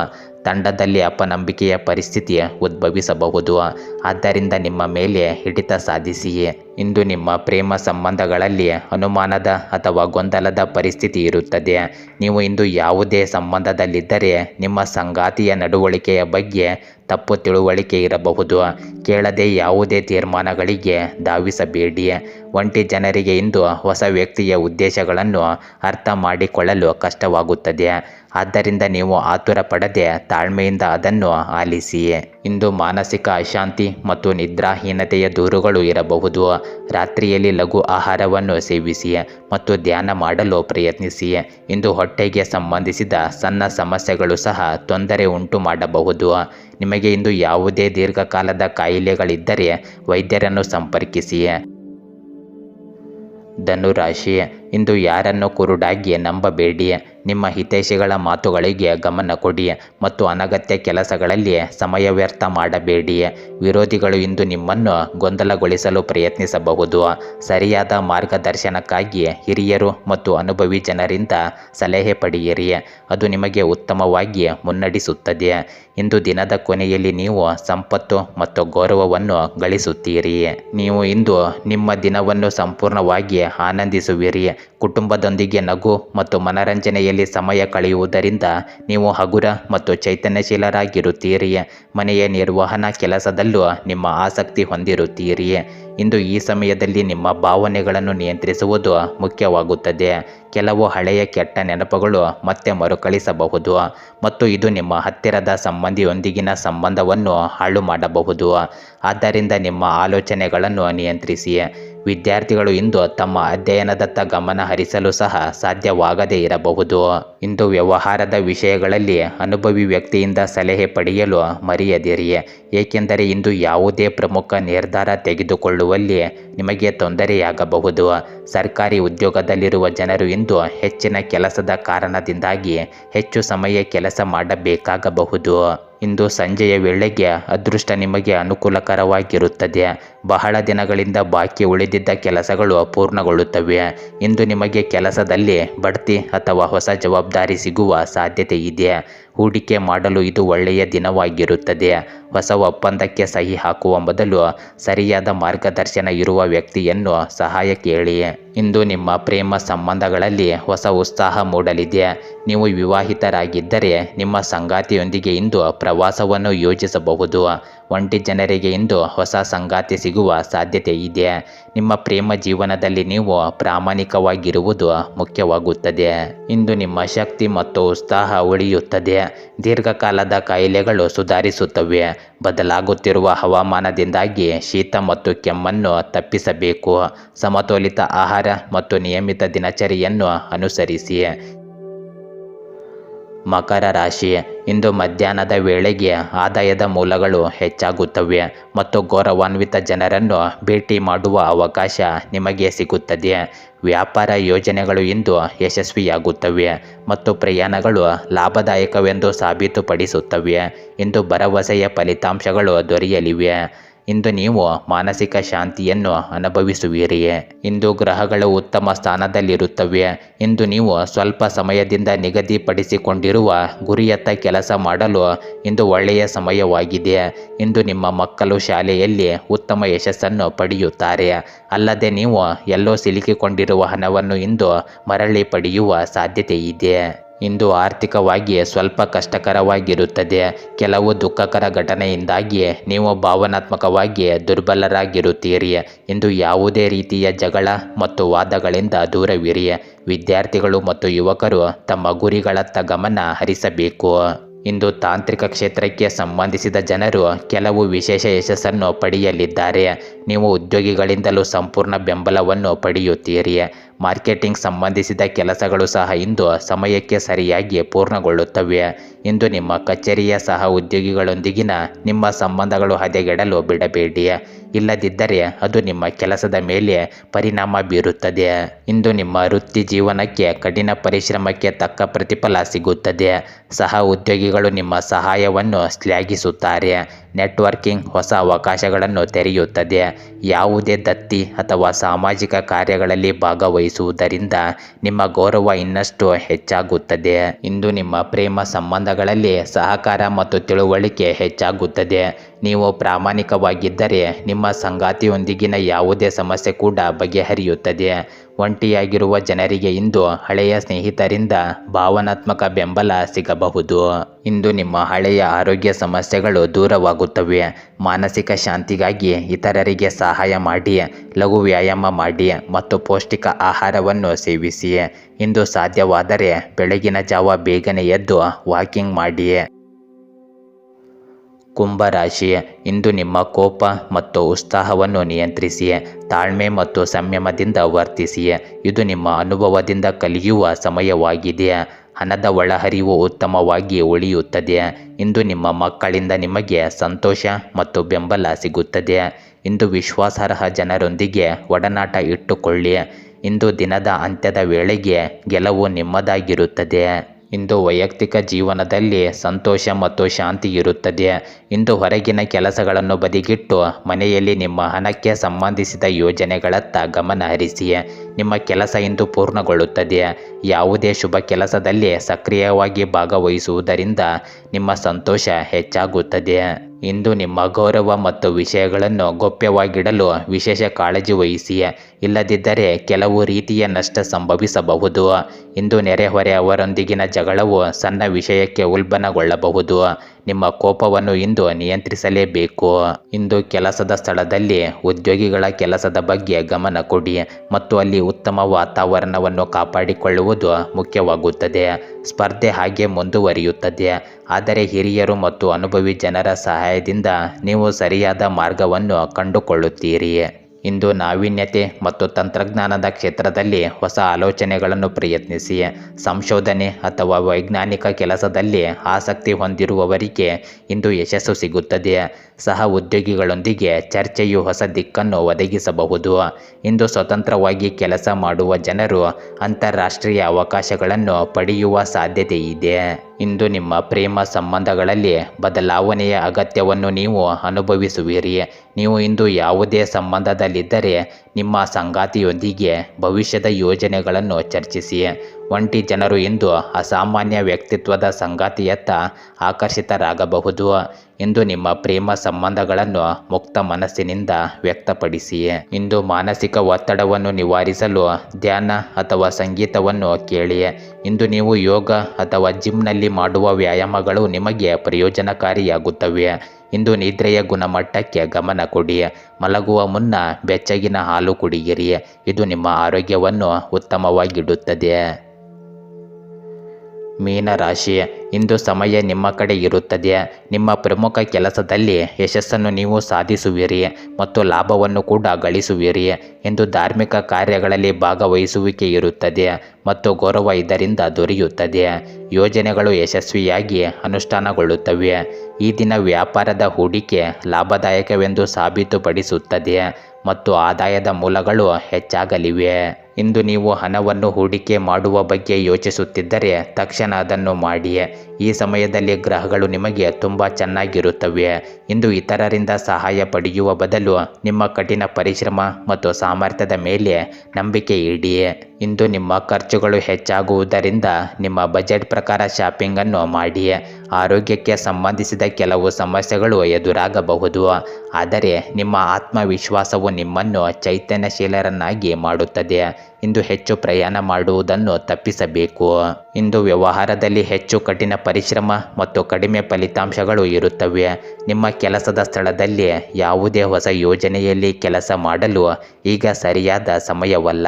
ತಂಡದಲ್ಲಿ ಅಪನಂಬಿಕೆಯ ಪರಿಸ್ಥಿತಿ ಉದ್ಭವಿಸಬಹುದು. ಆದ್ದರಿಂದ ನಿಮ್ಮ ಮೇಲೆ ಹಿಡಿತ ಸಾಧಿಸಿ. ಇಂದು ನಿಮ್ಮ ಪ್ರೇಮ ಸಂಬಂಧಗಳಲ್ಲಿ ಅನುಮಾನದ ಅಥವಾ ಗೊಂದಲದ ಪರಿಸ್ಥಿತಿ ಇರುತ್ತದೆ. ನೀವು ಇಂದು ಯಾವುದೇ ಸಂಬಂಧದಲ್ಲಿದ್ದರೆ ನಿಮ್ಮ ಸಂಗಾತಿಯ ನಡವಳಿಕೆಯ ಬಗ್ಗೆ ತಪ್ಪು ತಿಳುವಳಿಕೆ ಇರಬಹುದು. ಕೇಳದೆ ಯಾವುದೇ ತೀರ್ಮಾನಗಳಿಗೆ ಧಾವಿಸಬೇಡಿ. ಒಂಟಿ ಜನರಿಗೆ ಇಂದು ಹೊಸ ವ್ಯಕ್ತಿಯ ಉದ್ದೇಶಗಳನ್ನು ಅರ್ಥ ಮಾಡಿಕೊಳ್ಳಲು ಕಷ್ಟವಾಗುತ್ತದೆ. ಆದ್ದರಿಂದ ನೀವು ಆತುರ ಪಡದೆ ತಾಳ್ಮೆಯಿಂದ ಅದನ್ನು ಆಲಿಸಿ. ಇಂದು ಮಾನಸಿಕ ಅಶಾಂತಿ ಮತ್ತು ನಿದ್ರಾಹೀನತೆಯ ದೂರುಗಳು ಇರಬಹುದು. ರಾತ್ರಿಯಲ್ಲಿ ಲಘು ಆಹಾರವನ್ನು ಸೇವಿಸಿ ಮತ್ತು ಧ್ಯಾನ ಮಾಡಲು ಪ್ರಯತ್ನಿಸಿ ಇಂದು ಹೊಟ್ಟೆಗೆ ಸಂಬಂಧಿಸಿದ ಸಣ್ಣ ಸಮಸ್ಯೆಗಳು ಸಹ ತೊಂದರೆ ಉಂಟು ಮಾಡಬಹುದು. ನಿಮಗೆ ಇಂದು ಯಾವುದೇ ದೀರ್ಘಕಾಲದ ಕಾಯಿಲೆಗಳಿದ್ದರೆ ವೈದ್ಯರನ್ನು ಸಂಪರ್ಕಿಸಿ ಧನುರಾಶಿ ಇಂದು ಯಾರನ್ನು ಕುರುಡಾಗಿ ನಂಬಬೇಡಿ ನಿಮ್ಮ ಹಿತೈಷಿಗಳ ಮಾತುಗಳಿಗೆ ಗಮನ ಕೊಡಿ ಮತ್ತು ಅನಗತ್ಯ ಕೆಲಸಗಳಲ್ಲಿ ಸಮಯ ವ್ಯರ್ಥ ಮಾಡಬೇಡಿ. ವಿರೋಧಿಗಳು ಇಂದು ನಿಮ್ಮನ್ನು ಗೊಂದಲಗೊಳಿಸಲು ಪ್ರಯತ್ನಿಸಬಹುದು. ಸರಿಯಾದ ಮಾರ್ಗದರ್ಶನಕ್ಕಾಗಿ ಹಿರಿಯರು ಮತ್ತು ಅನುಭವಿ ಜನರಿಂದ ಸಲಹೆ ಪಡೆಯಿರಿ. ಅದು ನಿಮಗೆ ಉತ್ತಮವಾಗಿ ಮುನ್ನಡೆಸುತ್ತದೆ. ಇಂದು ದಿನದ ಕೊನೆಯಲ್ಲಿ ನೀವು ಸಂಪತ್ತು ಮತ್ತು ಗೌರವವನ್ನು ಗಳಿಸುತ್ತೀರಿ. ನೀವು ಇಂದು ನಿಮ್ಮ ದಿನವನ್ನು ಸಂಪೂರ್ಣವಾಗಿ ಆನಂದಿಸುವಿರಿ. ಕುಟುಂಬದೊಂದಿಗೆ ನಗು ಮತ್ತು ಮನರಂಜನೆಯಲ್ಲಿ ಸಮಯ ಕಳೆಯುವುದರಿಂದ ನೀವು ಹಗುರ ಮತ್ತು ಚೈತನ್ಯಶೀಲರಾಗಿರುತ್ತೀರಿ ಮನೆಯ ನಿರ್ವಹಣಾ ಕೆಲಸದಲ್ಲೂ ನಿಮ್ಮ ಆಸಕ್ತಿ ಹೊಂದಿರುತ್ತೀರಿ ಇಂದು ಈ ಸಮಯದಲ್ಲಿ ನಿಮ್ಮ ಭಾವನೆಗಳನ್ನು ನಿಯಂತ್ರಿಸುವುದು ಮುಖ್ಯವಾಗುತ್ತದೆ. ಕೆಲವು ಹಳೆಯ ಕೆಟ್ಟ ನೆನಪುಗಳು ಮತ್ತೆ ಮರುಕಳಿಸಬಹುದು ಮತ್ತು ಇದು ನಿಮ್ಮ ಹತ್ತಿರದ ಸಂಬಂಧಿಯೊಂದಿಗಿನ ಸಂಬಂಧವನ್ನು ಹಾಳು ಮಾಡಬಹುದು. ಆದ್ದರಿಂದ ನಿಮ್ಮ ಆಲೋಚನೆಗಳನ್ನು ನಿಯಂತ್ರಿಸಿ ವಿದ್ಯಾರ್ಥಿಗಳು ಇಂದು ತಮ್ಮ ಅಧ್ಯಯನದತ್ತ ಗಮನ ಹರಿಸಲು ಸಹ ಸಾಧ್ಯವಾಗದೇ ಇರಬಹುದು. ಇಂದು ವ್ಯವಹಾರದ ವಿಷಯಗಳಲ್ಲಿ ಅನುಭವಿ ವ್ಯಕ್ತಿಯಿಂದ ಸಲಹೆ ಪಡೆಯಲು ಮರೆಯದಿರಿ. ಏಕೆಂದರೆ ಇಂದು ಯಾವುದೇ ಪ್ರಮುಖ ನಿರ್ಧಾರ ತೆಗೆದುಕೊಳ್ಳುವಲ್ಲಿ ನಿಮಗೆ ತೊಂದರೆಯಾಗಬಹುದು. ಸರ್ಕಾರಿ ಉದ್ಯೋಗದಲ್ಲಿರುವ ಜನರು ಇಂದು ಹೆಚ್ಚಿನ ಕೆಲಸದ ಕಾರಣದಿಂದಾಗಿ ಹೆಚ್ಚು ಸಮಯ ಕೆಲಸ ಮಾಡಬೇಕಾಗಬಹುದು. ಇಂದು ಸಂಜೆಯ ವೇಳೆಗೆ ಅದೃಷ್ಟ ನಿಮಗೆ ಅನುಕೂಲಕರವಾಗಿರುತ್ತದೆ. ಬಹಳ ದಿನಗಳಿಂದ ಬಾಕಿ ಉಳಿದಿದ್ದ ಕೆಲಸಗಳು ಪೂರ್ಣಗೊಳ್ಳುತ್ತವೆ ಇಂದು ನಿಮಗೆ ಕೆಲಸದಲ್ಲಿ ಬಡ್ತಿ ಅಥವಾ ಹೊಸ ಜವಾಬ್ದಾರಿ ಸಿಗುವ ಸಾಧ್ಯತೆ ಇದೆ. ಹೂಡಿಕೆ ಮಾಡಲು ಇದು ಒಳ್ಳೆಯ ದಿನವಾಗಿರುತ್ತದೆ. ಹೊಸ ಒಪ್ಪಂದಕ್ಕೆ ಸಹಿ ಹಾಕುವ ಮೊದಲು ಸರಿಯಾದ ಮಾರ್ಗದರ್ಶನ ಇರುವ ವ್ಯಕ್ತಿಯನ್ನು ಸಹಾಯ ಕೇಳಿ. ಇಂದು ನಿಮ್ಮ ಪ್ರೇಮ ಸಂಬಂಧಗಳಲ್ಲಿ ಹೊಸ ಉತ್ಸಾಹ ಮೂಡಲಿದೆ. ನೀವು ವಿವಾಹಿತರಾಗಿದ್ದರೆ ನಿಮ್ಮ ಸಂಗಾತಿಯೊಂದಿಗೆ ಇಂದು ಪ್ರವಾಸವನ್ನು ಯೋಜಿಸಬಹುದು. ಒಂಟಿ ಜನರಿಗೆ ಇಂದು ಹೊಸ ಸಂಗಾತಿ ಸಿಗುವ ಸಾಧ್ಯತೆ ಇದೆ. ನಿಮ್ಮ ಪ್ರೇಮ ಜೀವನದಲ್ಲಿ ನೀವು ಪ್ರಾಮಾಣಿಕವಾಗಿರುವುದು ಮುಖ್ಯವಾಗುತ್ತದೆ. ಇಂದು ನಿಮ್ಮ ಶಕ್ತಿ ಮತ್ತು ಉತ್ಸಾಹ ಉಳಿಯುತ್ತದೆ. ದೀರ್ಘಕಾಲದ ಕಾಯಿಲೆಗಳು ಸುಧಾರಿಸುತ್ತವೆ. ಬದಲಾಗುತ್ತಿರುವ ಹವಾಮಾನದಿಂದಾಗಿ ಶೀತ ಮತ್ತು ಕೆಮ್ಮನ್ನು ತಪ್ಪಿಸಬೇಕು. ಸಮತೋಲಿತ ಆಹಾರ ಮತ್ತು ನಿಯಮಿತ ದಿನಚರಿಯನ್ನು ಅನುಸರಿಸಿ. ಮಕರ ರಾಶಿ. ಇಂದು ಮಧ್ಯಾಹ್ನದ ವೇಳೆಗೆ ಆದಾಯದ ಮೂಲಗಳು ಹೆಚ್ಚಾಗುತ್ತವೆ ಮತ್ತು ಗೌರವಾನ್ವಿತ ಜನರನ್ನು ಭೇಟಿ ಮಾಡುವ ಅವಕಾಶ ನಿಮಗೆ ಸಿಗುತ್ತದೆ. ವ್ಯಾಪಾರ ಯೋಜನೆಗಳು ಇಂದು ಯಶಸ್ವಿಯಾಗುತ್ತವೆ ಮತ್ತು ಪ್ರಯಾಣಗಳು ಲಾಭದಾಯಕವೆಂದು ಸಾಬೀತುಪಡಿಸುತ್ತವೆ. ಇಂದು ಭರವಸೆಯ ಫಲಿತಾಂಶಗಳು ದೊರೆಯಲಿವೆ. ಇಂದು ನೀವು ಮಾನಸಿಕ ಶಾಂತಿಯನ್ನು ಅನುಭವಿಸುವಿರಿ ಇಂದು ಗ್ರಹಗಳು ಉತ್ತಮ ಸ್ಥಾನದಲ್ಲಿರುತ್ತವೆ. ಇಂದು ನೀವು ಸ್ವಲ್ಪ ಸಮಯದಿಂದ ನಿಗದಿಪಡಿಸಿಕೊಂಡಿರುವ ಗುರಿಯತ್ತ ಕೆಲಸ ಮಾಡಲು ಇಂದು ಒಳ್ಳೆಯ ಸಮಯವಾಗಿದೆ. ಇಂದು ನಿಮ್ಮ ಮಕ್ಕಳು ಶಾಲೆಯಲ್ಲಿ ಉತ್ತಮ ಯಶಸ್ಸನ್ನು ಪಡೆಯುತ್ತಾರೆ. ಅಲ್ಲದೆ ನೀವು ಎಲ್ಲೋ ಸಿಲುಕಿಕೊಂಡಿರುವ ಹಣವನ್ನು ಇಂದು ಮರಳಿ ಪಡೆಯುವ ಸಾಧ್ಯತೆ ಇದೆ ಇಂದು ಆರ್ಥಿಕವಾಗಿ ಸ್ವಲ್ಪ ಕಷ್ಟಕರವಾಗಿರುತ್ತದೆ. ಕೆಲವು ದುಃಖಕರ ಘಟನೆಯಿಂದಾಗಿ ನೀವು ಭಾವನಾತ್ಮಕವಾಗಿ ದುರ್ಬಲರಾಗಿರುತ್ತೀರಿ. ಇಂದು ಯಾವುದೇ ರೀತಿಯ ಜಗಳ ಮತ್ತು ವಾದಗಳಿಂದ ದೂರವಿರಿ. ವಿದ್ಯಾರ್ಥಿಗಳು ಮತ್ತು ಯುವಕರು ತಮ್ಮ ಗುರಿಗಳತ್ತ ಗಮನ ಹರಿಸಬೇಕು. ಇಂದು ತಾಂತ್ರಿಕ ಕ್ಷೇತ್ರಕ್ಕೆ ಸಂಬಂಧಿಸಿದ ಜನರು ಕೆಲವು ವಿಶೇಷ ಯಶಸ್ಸನ್ನು ಪಡೆಯಲಿದ್ದಾರೆ. ನೀವು ಉದ್ಯೋಗಿಗಳಿಂದಲೂ ಸಂಪೂರ್ಣ ಬೆಂಬಲವನ್ನು ಪಡೆಯುತ್ತೀರಿ. ಮಾರ್ಕೆಟಿಂಗ್ ಸಂಬಂಧಿಸಿದ ಕೆಲಸಗಳು ಸಹ ಇಂದು ಸಮಯಕ್ಕೆ ಸರಿಯಾಗಿ ಪೂರ್ಣಗೊಳ್ಳುತ್ತವೆ. ಇಂದು ನಿಮ್ಮ ಕಚೇರಿಯ ಸಹ ಉದ್ಯೋಗಿಗಳೊಂದಿಗಿನ ನಿಮ್ಮ ಸಂಬಂಧಗಳು ಹದೆಗೆಡಲು ಬಿಡಬೇಡಿ. ಇಲ್ಲದಿದ್ದರೆ ಅದು ನಿಮ್ಮ ಕೆಲಸದ ಮೇಲೆ ಪರಿಣಾಮ ಬೀರುತ್ತದೆ. ಇಂದು ನಿಮ್ಮ ವೃತ್ತಿ ಜೀವನಕ್ಕೆ ಕಠಿಣ ಪರಿಶ್ರಮಕ್ಕೆ ತಕ್ಕ ಪ್ರತಿಫಲ ಸಿಗುತ್ತದೆ. ಸಹ ಉದ್ಯೋಗಿಗಳು ನಿಮ್ಮ ಸಹಾಯವನ್ನು ಶ್ಲಾಘಿಸುತ್ತಾರೆ. ನೆಟ್ವರ್ಕಿಂಗ್ ಹೊಸ ಅವಕಾಶಗಳನ್ನು ತೆರೆಯುತ್ತದೆ. ಯಾವುದೇ ದತ್ತಿ ಅಥವಾ ಸಾಮಾಜಿಕ ಕಾರ್ಯಗಳಲ್ಲಿ ಭಾಗವಹಿಸುವುದರಿಂದ ನಿಮ್ಮ ಗೌರವ ಇನ್ನಷ್ಟು ಹೆಚ್ಚಾಗುತ್ತದೆ. ಇಂದು ನಿಮ್ಮ ಪ್ರೇಮ ಸಂಬಂಧಗಳಲ್ಲಿ ಸಹಕಾರ ಮತ್ತು ತಿಳುವಳಿಕೆ ಹೆಚ್ಚಾಗುತ್ತದೆ. ನೀವು ಪ್ರಾಮಾಣಿಕವಾಗಿದ್ದರೆ ನಿಮ್ಮ ಸಂಗಾತಿಯೊಂದಿಗಿನ ಯಾವುದೇ ಸಮಸ್ಯೆ ಕೂಡ ಬಗೆಹರಿಯುತ್ತದೆ. ಒಂಟಿಯಾಗಿರುವ ಜನರಿಗೆ ಇಂದು ಹಳೆಯ ಸ್ನೇಹಿತರಿಂದ ಭಾವನಾತ್ಮಕ ಬೆಂಬಲ ಸಿಗಬಹುದು. ಇಂದು ನಿಮ್ಮ ಹಳೆಯ ಆರೋಗ್ಯ ಸಮಸ್ಯೆಗಳು ದೂರವಾಗುತ್ತವೆ. ಮಾನಸಿಕ ಶಾಂತಿಗಾಗಿ ಇತರರಿಗೆ ಸಹಾಯ ಮಾಡಿ, ಲಘು ವ್ಯಾಯಾಮ ಮಾಡಿ ಮತ್ತು ಪೌಷ್ಟಿಕ ಆಹಾರವನ್ನು ಸೇವಿಸಿ. ಇಂದು ಸಾಧ್ಯವಾದರೆ ಬೆಳಗಿನ ಜಾವ ಬೇಗನೆ ಎದ್ದು ವಾಕಿಂಗ್ ಮಾಡಿ. ಕುಂಭರಾಶಿ ಇಂದು ನಿಮ್ಮ ಕೋಪ ಮತ್ತು ಉತ್ಸಾಹವನ್ನು ನಿಯಂತ್ರಿಸಿ ತಾಳ್ಮೆ ಮತ್ತು ಸಂಯಮದಿಂದ ವರ್ತಿಸಿ ಇದು ನಿಮ್ಮ ಅನುಭವದಿಂದ ಕಲಿಯುವ ಸಮಯವಾಗಿದೆ. ಹಣದ ಒಳಹರಿವು ಉತ್ತಮವಾಗಿ ಉಳಿಯುತ್ತದೆ. ಇಂದು ನಿಮ್ಮ ಮಕ್ಕಳಿಂದ ನಿಮಗೆ ಸಂತೋಷ ಮತ್ತು ಬೆಂಬಲ ಸಿಗುತ್ತದೆ. ಇಂದು ವಿಶ್ವಾಸಾರ್ಹ ಜನರೊಂದಿಗೆ ಒಡನಾಟ ಇಟ್ಟುಕೊಳ್ಳಿ. ಇಂದು ದಿನದ ಅಂತ್ಯದ ವೇಳೆಗೆ ಗೆಲುವು ನಿಮ್ಮದಾಗಿರುತ್ತದೆ. ಇಂದು ವೈಯಕ್ತಿಕ ಜೀವನದಲ್ಲಿ ಸಂತೋಷ ಮತ್ತು ಶಾಂತಿ ಇರುತ್ತದೆ. ಇಂದು ಹೊರಗಿನ ಕೆಲಸಗಳನ್ನು ಬದಿಗಿಟ್ಟು ಮನೆಯಲ್ಲಿ ನಿಮ್ಮ ಹಣಕ್ಕೆ ಸಂಬಂಧಿಸಿದ ಯೋಜನೆಗಳತ್ತ ಗಮನ ಹರಿಸಿ. ನಿಮ್ಮ ಕೆಲಸ ಇಂದು ಪೂರ್ಣಗೊಳ್ಳುತ್ತದೆ. ಯಾವುದೇ ಶುಭ ಕೆಲಸದಲ್ಲಿ ಸಕ್ರಿಯವಾಗಿ ಭಾಗವಹಿಸುವುದರಿಂದ ನಿಮ್ಮ ಸಂತೋಷ ಹೆಚ್ಚಾಗುತ್ತದೆ. ಇಂದು ನಿಮ್ಮ ಗೌರವ ಮತ್ತು ವಿಷಯಗಳನ್ನು ಗೌಪ್ಯವಾಗಿಡಲು ವಿಶೇಷ ಕಾಳಜಿ ವಹಿಸಿ ಇಲ್ಲದಿದ್ದರೆ ಕೆಲವು ರೀತಿಯ ನಷ್ಟ ಸಂಭವಿಸಬಹುದು. ಇಂದು ನೆರೆಹೊರೆಯವರೊಂದಿಗಿನ ಜಗಳವು ಸಣ್ಣ ವಿಷಯಕ್ಕೆ ಉಲ್ಬಣಗೊಳ್ಳಬಹುದು. ನಿಮ್ಮ ಕೋಪವನ್ನು ಇಂದು ನಿಯಂತ್ರಿಸಲೇಬೇಕು. ಇಂದು ಕೆಲಸದ ಸ್ಥಳದಲ್ಲಿ ಉದ್ಯೋಗಿಗಳ ಕೆಲಸದ ಬಗ್ಗೆ ಗಮನ ಕೊಡಿ ಮತ್ತು ಅಲ್ಲಿ ಉತ್ತಮ ವಾತಾವರಣವನ್ನು ಕಾಪಾಡಿಕೊಳ್ಳುವುದು ಮುಖ್ಯವಾಗುತ್ತದೆ. ಸ್ಪರ್ಧೆ ಹಾಗೆ ಮುಂದುವರಿಯುತ್ತದೆ. ಆದರೆ ಹಿರಿಯರು ಮತ್ತು ಅನುಭವಿ ಜನರ ಸಹಾಯದಿಂದ ನೀವು ಸರಿಯಾದ ಮಾರ್ಗವನ್ನು ಕಂಡುಕೊಳ್ಳುತ್ತೀರಿ. ಇಂದು ನಾವೀನ್ಯತೆ ಮತ್ತು ತಂತ್ರಜ್ಞಾನದ ಕ್ಷೇತ್ರದಲ್ಲಿ ಹೊಸ ಆಲೋಚನೆಗಳನ್ನು ಪ್ರಯತ್ನಿಸಿ. ಸಂಶೋಧನೆ ಅಥವಾ ವೈಜ್ಞಾನಿಕ ಕೆಲಸದಲ್ಲಿ ಆಸಕ್ತಿ ಹೊಂದಿರುವವರಿಗೆ ಇಂದು ಯಶಸ್ಸು ಸಿಗುತ್ತದೆ. ಸಹ ಉದ್ಯೋಗಿಗಳೊಂದಿಗೆ ಚರ್ಚೆಯು ಹೊಸ ದಿಕ್ಕನ್ನು ಒದಗಿಸಬಹುದು. ಇಂದು ಸ್ವತಂತ್ರವಾಗಿ ಕೆಲಸ ಮಾಡುವ ಜನರು ಅಂತಾರಾಷ್ಟ್ರೀಯ ಅವಕಾಶಗಳನ್ನು ಪಡೆಯುವ ಸಾಧ್ಯತೆ ಇದೆ ನಿಮ್ಮ ಪ್ರೇಮ ಸಂಬಂಧಗಳಲ್ಲಿ ಬದಲಾವಣೆಯ ಅಗತ್ಯವನ್ನು ನೀವು ಅನುಭವಿಸುವಿರಿ. ನೀವು ಇಂದು ಯಾವುದೇ ಸಂಬಂಧದಲ್ಲಿದ್ದರೆ ನಿಮ್ಮ ಸಂಗಾತಿಯೊಂದಿಗೆ ಭವಿಷ್ಯದ ಯೋಜನೆಗಳನ್ನು ಚರ್ಚಿಸಿ. ಒಂಟಿ ಜನರು ಇಂದು ಅಸಾಮಾನ್ಯ ವ್ಯಕ್ತಿತ್ವದ ಸಂಗಾತಿಯತ್ತ ಆಕರ್ಷಿತರಾಗಬಹುದು ಇಂದು ನಿಮ್ಮ ಪ್ರೇಮ ಸಂಬಂಧಗಳನ್ನು ಮುಕ್ತ ಮನಸ್ಸಿನಿಂದ ವ್ಯಕ್ತಪಡಿಸಿ ಇಂದು ಮಾನಸಿಕ ಒತ್ತಡವನ್ನು ನಿವಾರಿಸಲು ಧ್ಯಾನ ಅಥವಾ ಸಂಗೀತವನ್ನು ಕೇಳಿ ಇಂದು ನೀವು ಯೋಗ ಅಥವಾ ಜಿಮ್ನಲ್ಲಿ ಮಾಡುವ ವ್ಯಾಯಾಮಗಳು ನಿಮಗೆ ಪ್ರಯೋಜನಕಾರಿಯಾಗುತ್ತವೆ. ಇಂದು ನಿದ್ರೆಯ ಗುಣಮಟ್ಟಕ್ಕೆ ಗಮನ ಕೊಡಿ. ಮಲಗುವ ಮುನ್ನ ಬೆಚ್ಚಗಿನ ಹಾಲು ಕುಡಿಯಿರಿ. ಇದು ನಿಮ್ಮ ಆರೋಗ್ಯವನ್ನು ಉತ್ತಮವಾಗಿಡುತ್ತದೆ. ಮೀನರಾಶಿ, ಇಂದು ಸಮಯ ನಿಮ್ಮ ಕಡೆ ಇರುತ್ತದೆ. ನಿಮ್ಮ ಪ್ರಮುಖ ಕೆಲಸದಲ್ಲಿ ಯಶಸ್ಸನ್ನು ನೀವು ಸಾಧಿಸುವಿರಿ ಮತ್ತು ಲಾಭವನ್ನು ಕೂಡ ಗಳಿಸುವಿರಿ ಎಂದು ಧಾರ್ಮಿಕ ಕಾರ್ಯಗಳಲ್ಲಿ ಭಾಗವಹಿಸುವಿಕೆ ಇರುತ್ತದೆ ಮತ್ತು ಗೌರವ ಇದರಿಂದ ದೊರೆಯುತ್ತದೆ. ಯೋಜನೆಗಳು ಯಶಸ್ವಿಯಾಗಿ ಅನುಷ್ಠಾನಗೊಳ್ಳುತ್ತವೆ. ಈ ದಿನ ವ್ಯಾಪಾರದ ಹೂಡಿಕೆ ಲಾಭದಾಯಕವೆಂದು ಸಾಬೀತುಪಡಿಸುತ್ತದೆ ಮತ್ತು ಆದಾಯದ ಮೂಲಗಳು ಹೆಚ್ಚಾಗಲಿವೆ. ಇಂದು ನೀವು ಹಣವನ್ನು ಹೂಡಿಕೆ ಮಾಡುವ ಬಗ್ಗೆ ಯೋಚಿಸುತ್ತಿದ್ದರೆ ತಕ್ಷಣ ಅದನ್ನು ಮಾಡಿ ಈ ಸಮಯದಲ್ಲಿ ಗ್ರಹಗಳು ನಿಮಗೆ ತುಂಬ ಚೆನ್ನಾಗಿರುತ್ತವೆ. ಇಂದು ಇತರರಿಂದ ಸಹಾಯ ಪಡೆಯುವ ಬದಲು ನಿಮ್ಮ ಕಠಿಣ ಪರಿಶ್ರಮ ಮತ್ತು ಸಾಮರ್ಥ್ಯದ ಮೇಲೆ ನಂಬಿಕೆ ಇಡಿ. ಇಂದು ನಿಮ್ಮ ಖರ್ಚುಗಳು ಹೆಚ್ಚಾಗುವುದರಿಂದ ನಿಮ್ಮ ಬಜೆಟ್ ಪ್ರಕಾರ ಶಾಪಿಂಗನ್ನು ಮಾಡಿ. ಆರೋಗ್ಯಕ್ಕೆ ಸಂಬಂಧಿಸಿದ ಕೆಲವು ಸಮಸ್ಯೆಗಳು ಎದುರಾಗಬಹುದು. ಆದರೆ ನಿಮ್ಮ ಆತ್ಮವಿಶ್ವಾಸವು ನಿಮ್ಮನ್ನು ಚೈತನ್ಯಶೀಲರನ್ನಾಗಿ ಮಾಡುತ್ತದೆ. ಇಂದು ಹೆಚ್ಚು ಪ್ರಯಾಣ ಮಾಡುವುದನ್ನು ತಪ್ಪಿಸಬೇಕು. ಇಂದು ವ್ಯವಹಾರದಲ್ಲಿ ಹೆಚ್ಚು ಕಠಿಣ ಪರಿಶ್ರಮ ಮತ್ತು ಕಡಿಮೆ ಫಲಿತಾಂಶಗಳು ಇರುತ್ತವೆ. ನಿಮ್ಮ ಕೆಲಸದ ಸ್ಥಳದಲ್ಲಿ ಯಾವುದೇ ಹೊಸ ಯೋಜನೆಯಲ್ಲಿ ಕೆಲಸ ಮಾಡಲು ಈಗ ಸರಿಯಾದ ಸಮಯವಲ್ಲ.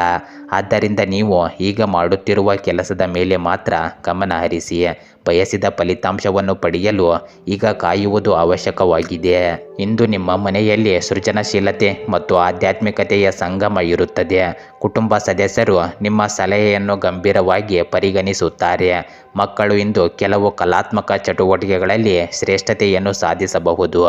ಆದ್ದರಿಂದ ನೀವು ಈಗ ಮಾಡುತ್ತಿರುವ ಕೆಲಸದ ಮೇಲೆ ಮಾತ್ರ ಗಮನ ಹರಿಸಿ. ಬಯಸಿದ ಫಲಿತಾಂಶವನ್ನು ಪಡೆಯಲು ಈಗ ಕಾಯುವುದು ಅವಶ್ಯಕವಾಗಿದೆ. ಇಂದು ನಿಮ್ಮ ಮನೆಯಲ್ಲಿ ಸೃಜನಶೀಲತೆ ಮತ್ತು ಆಧ್ಯಾತ್ಮಿಕತೆಯ ಸಂಗಮ ಇರುತ್ತದೆ. ಕುಟುಂಬ ಸದಸ್ಯರು ನಿಮ್ಮ ಸಲಹೆಯನ್ನು ಗಂಭೀರವಾಗಿ ಪರಿಗಣಿಸುತ್ತಾರೆ. ಮಕ್ಕಳು ಇಂದು ಕೆಲವು ಕಲಾತ್ಮಕ ಚಟುವಟಿಕೆಗಳಲ್ಲಿ ಶ್ರೇಷ್ಠತೆಯನ್ನು ಸಾಧಿಸಬಹುದು.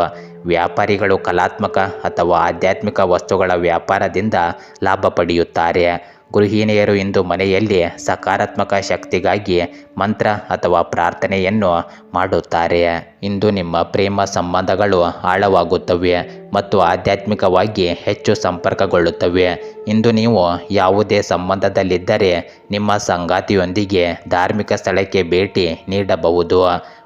ವ್ಯಾಪಾರಿಗಳು ಕಲಾತ್ಮಕ ಅಥವಾ ಆಧ್ಯಾತ್ಮಿಕ ವಸ್ತುಗಳ ವ್ಯಾಪಾರದಿಂದ ಲಾಭ ಪಡೆಯುತ್ತಾರೆ. ಗೃಹಿಣಿಯರು ಇಂದು ಮನೆಯಲ್ಲಿ ಸಕಾರಾತ್ಮಕ ಶಕ್ತಿಗಾಗಿ ಮಂತ್ರ ಅಥವಾ ಪ್ರಾರ್ಥನೆಯನ್ನು ಮಾಡುತ್ತಾರೆ. ಇಂದು ನಿಮ್ಮ ಪ್ರೇಮ ಸಂಬಂಧಗಳು ಆಳವಾಗುತ್ತವೆ ಮತ್ತು ಆಧ್ಯಾತ್ಮಿಕವಾಗಿ ಹೆಚ್ಚು ಸಂಪರ್ಕಗೊಳ್ಳುತ್ತವೆ. ಇಂದು ನೀವು ಯಾವುದೇ ಸಂಬಂಧದಲ್ಲಿದ್ದರೆ ನಿಮ್ಮ ಸಂಗಾತಿಯೊಂದಿಗೆ ಧಾರ್ಮಿಕ ಸ್ಥಳಕ್ಕೆ ಭೇಟಿ ನೀಡಬಹುದು.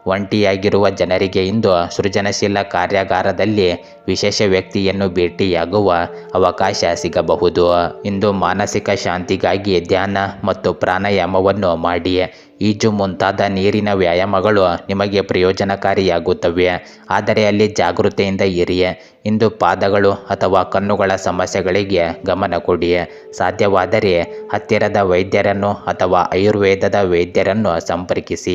ಒಂಟಿಯಾಗಿರುವ ಜನರಿಗೆ ಇಂದು ಸೃಜನಶೀಲ ಕಾರ್ಯಾಗಾರದಲ್ಲಿ ವಿಶೇಷ ವ್ಯಕ್ತಿಯನ್ನು ಭೇಟಿಯಾಗುವ ಅವಕಾಶ ಸಿಗಬಹುದು. ಇಂದು ಮಾನಸಿಕ ಶಾಂತಿಗಾಗಿ ಧ್ಯಾನ ಮತ್ತು ಪ್ರಾಣಾಯಾಮವನ್ನು ಮಾಡಿ. ಈಜು ಮುಂತಾದ ನೀರಿನ ವ್ಯಾಯಾಮಗಳು ನಿಮಗೆ ಪ್ರಯೋಜನಕಾರಿಯಾಗುತ್ತವೆ. ಆದರೆ ಅಲ್ಲಿ ಜಾಗೃತೆಯಿಂದ ಇರಿ. ಇಂದು ಪಾದಗಳು ಅಥವಾ ಕಣ್ಣುಗಳ ಸಮಸ್ಯೆಗಳಿಗೆ ಗಮನ ಕೊಡಿ. ಸಾಧ್ಯವಾದರೆ ಹತ್ತಿರದ ವೈದ್ಯರನ್ನು ಅಥವಾ ಆಯುರ್ವೇದದ ವೈದ್ಯರನ್ನು ಸಂಪರ್ಕಿಸಿ.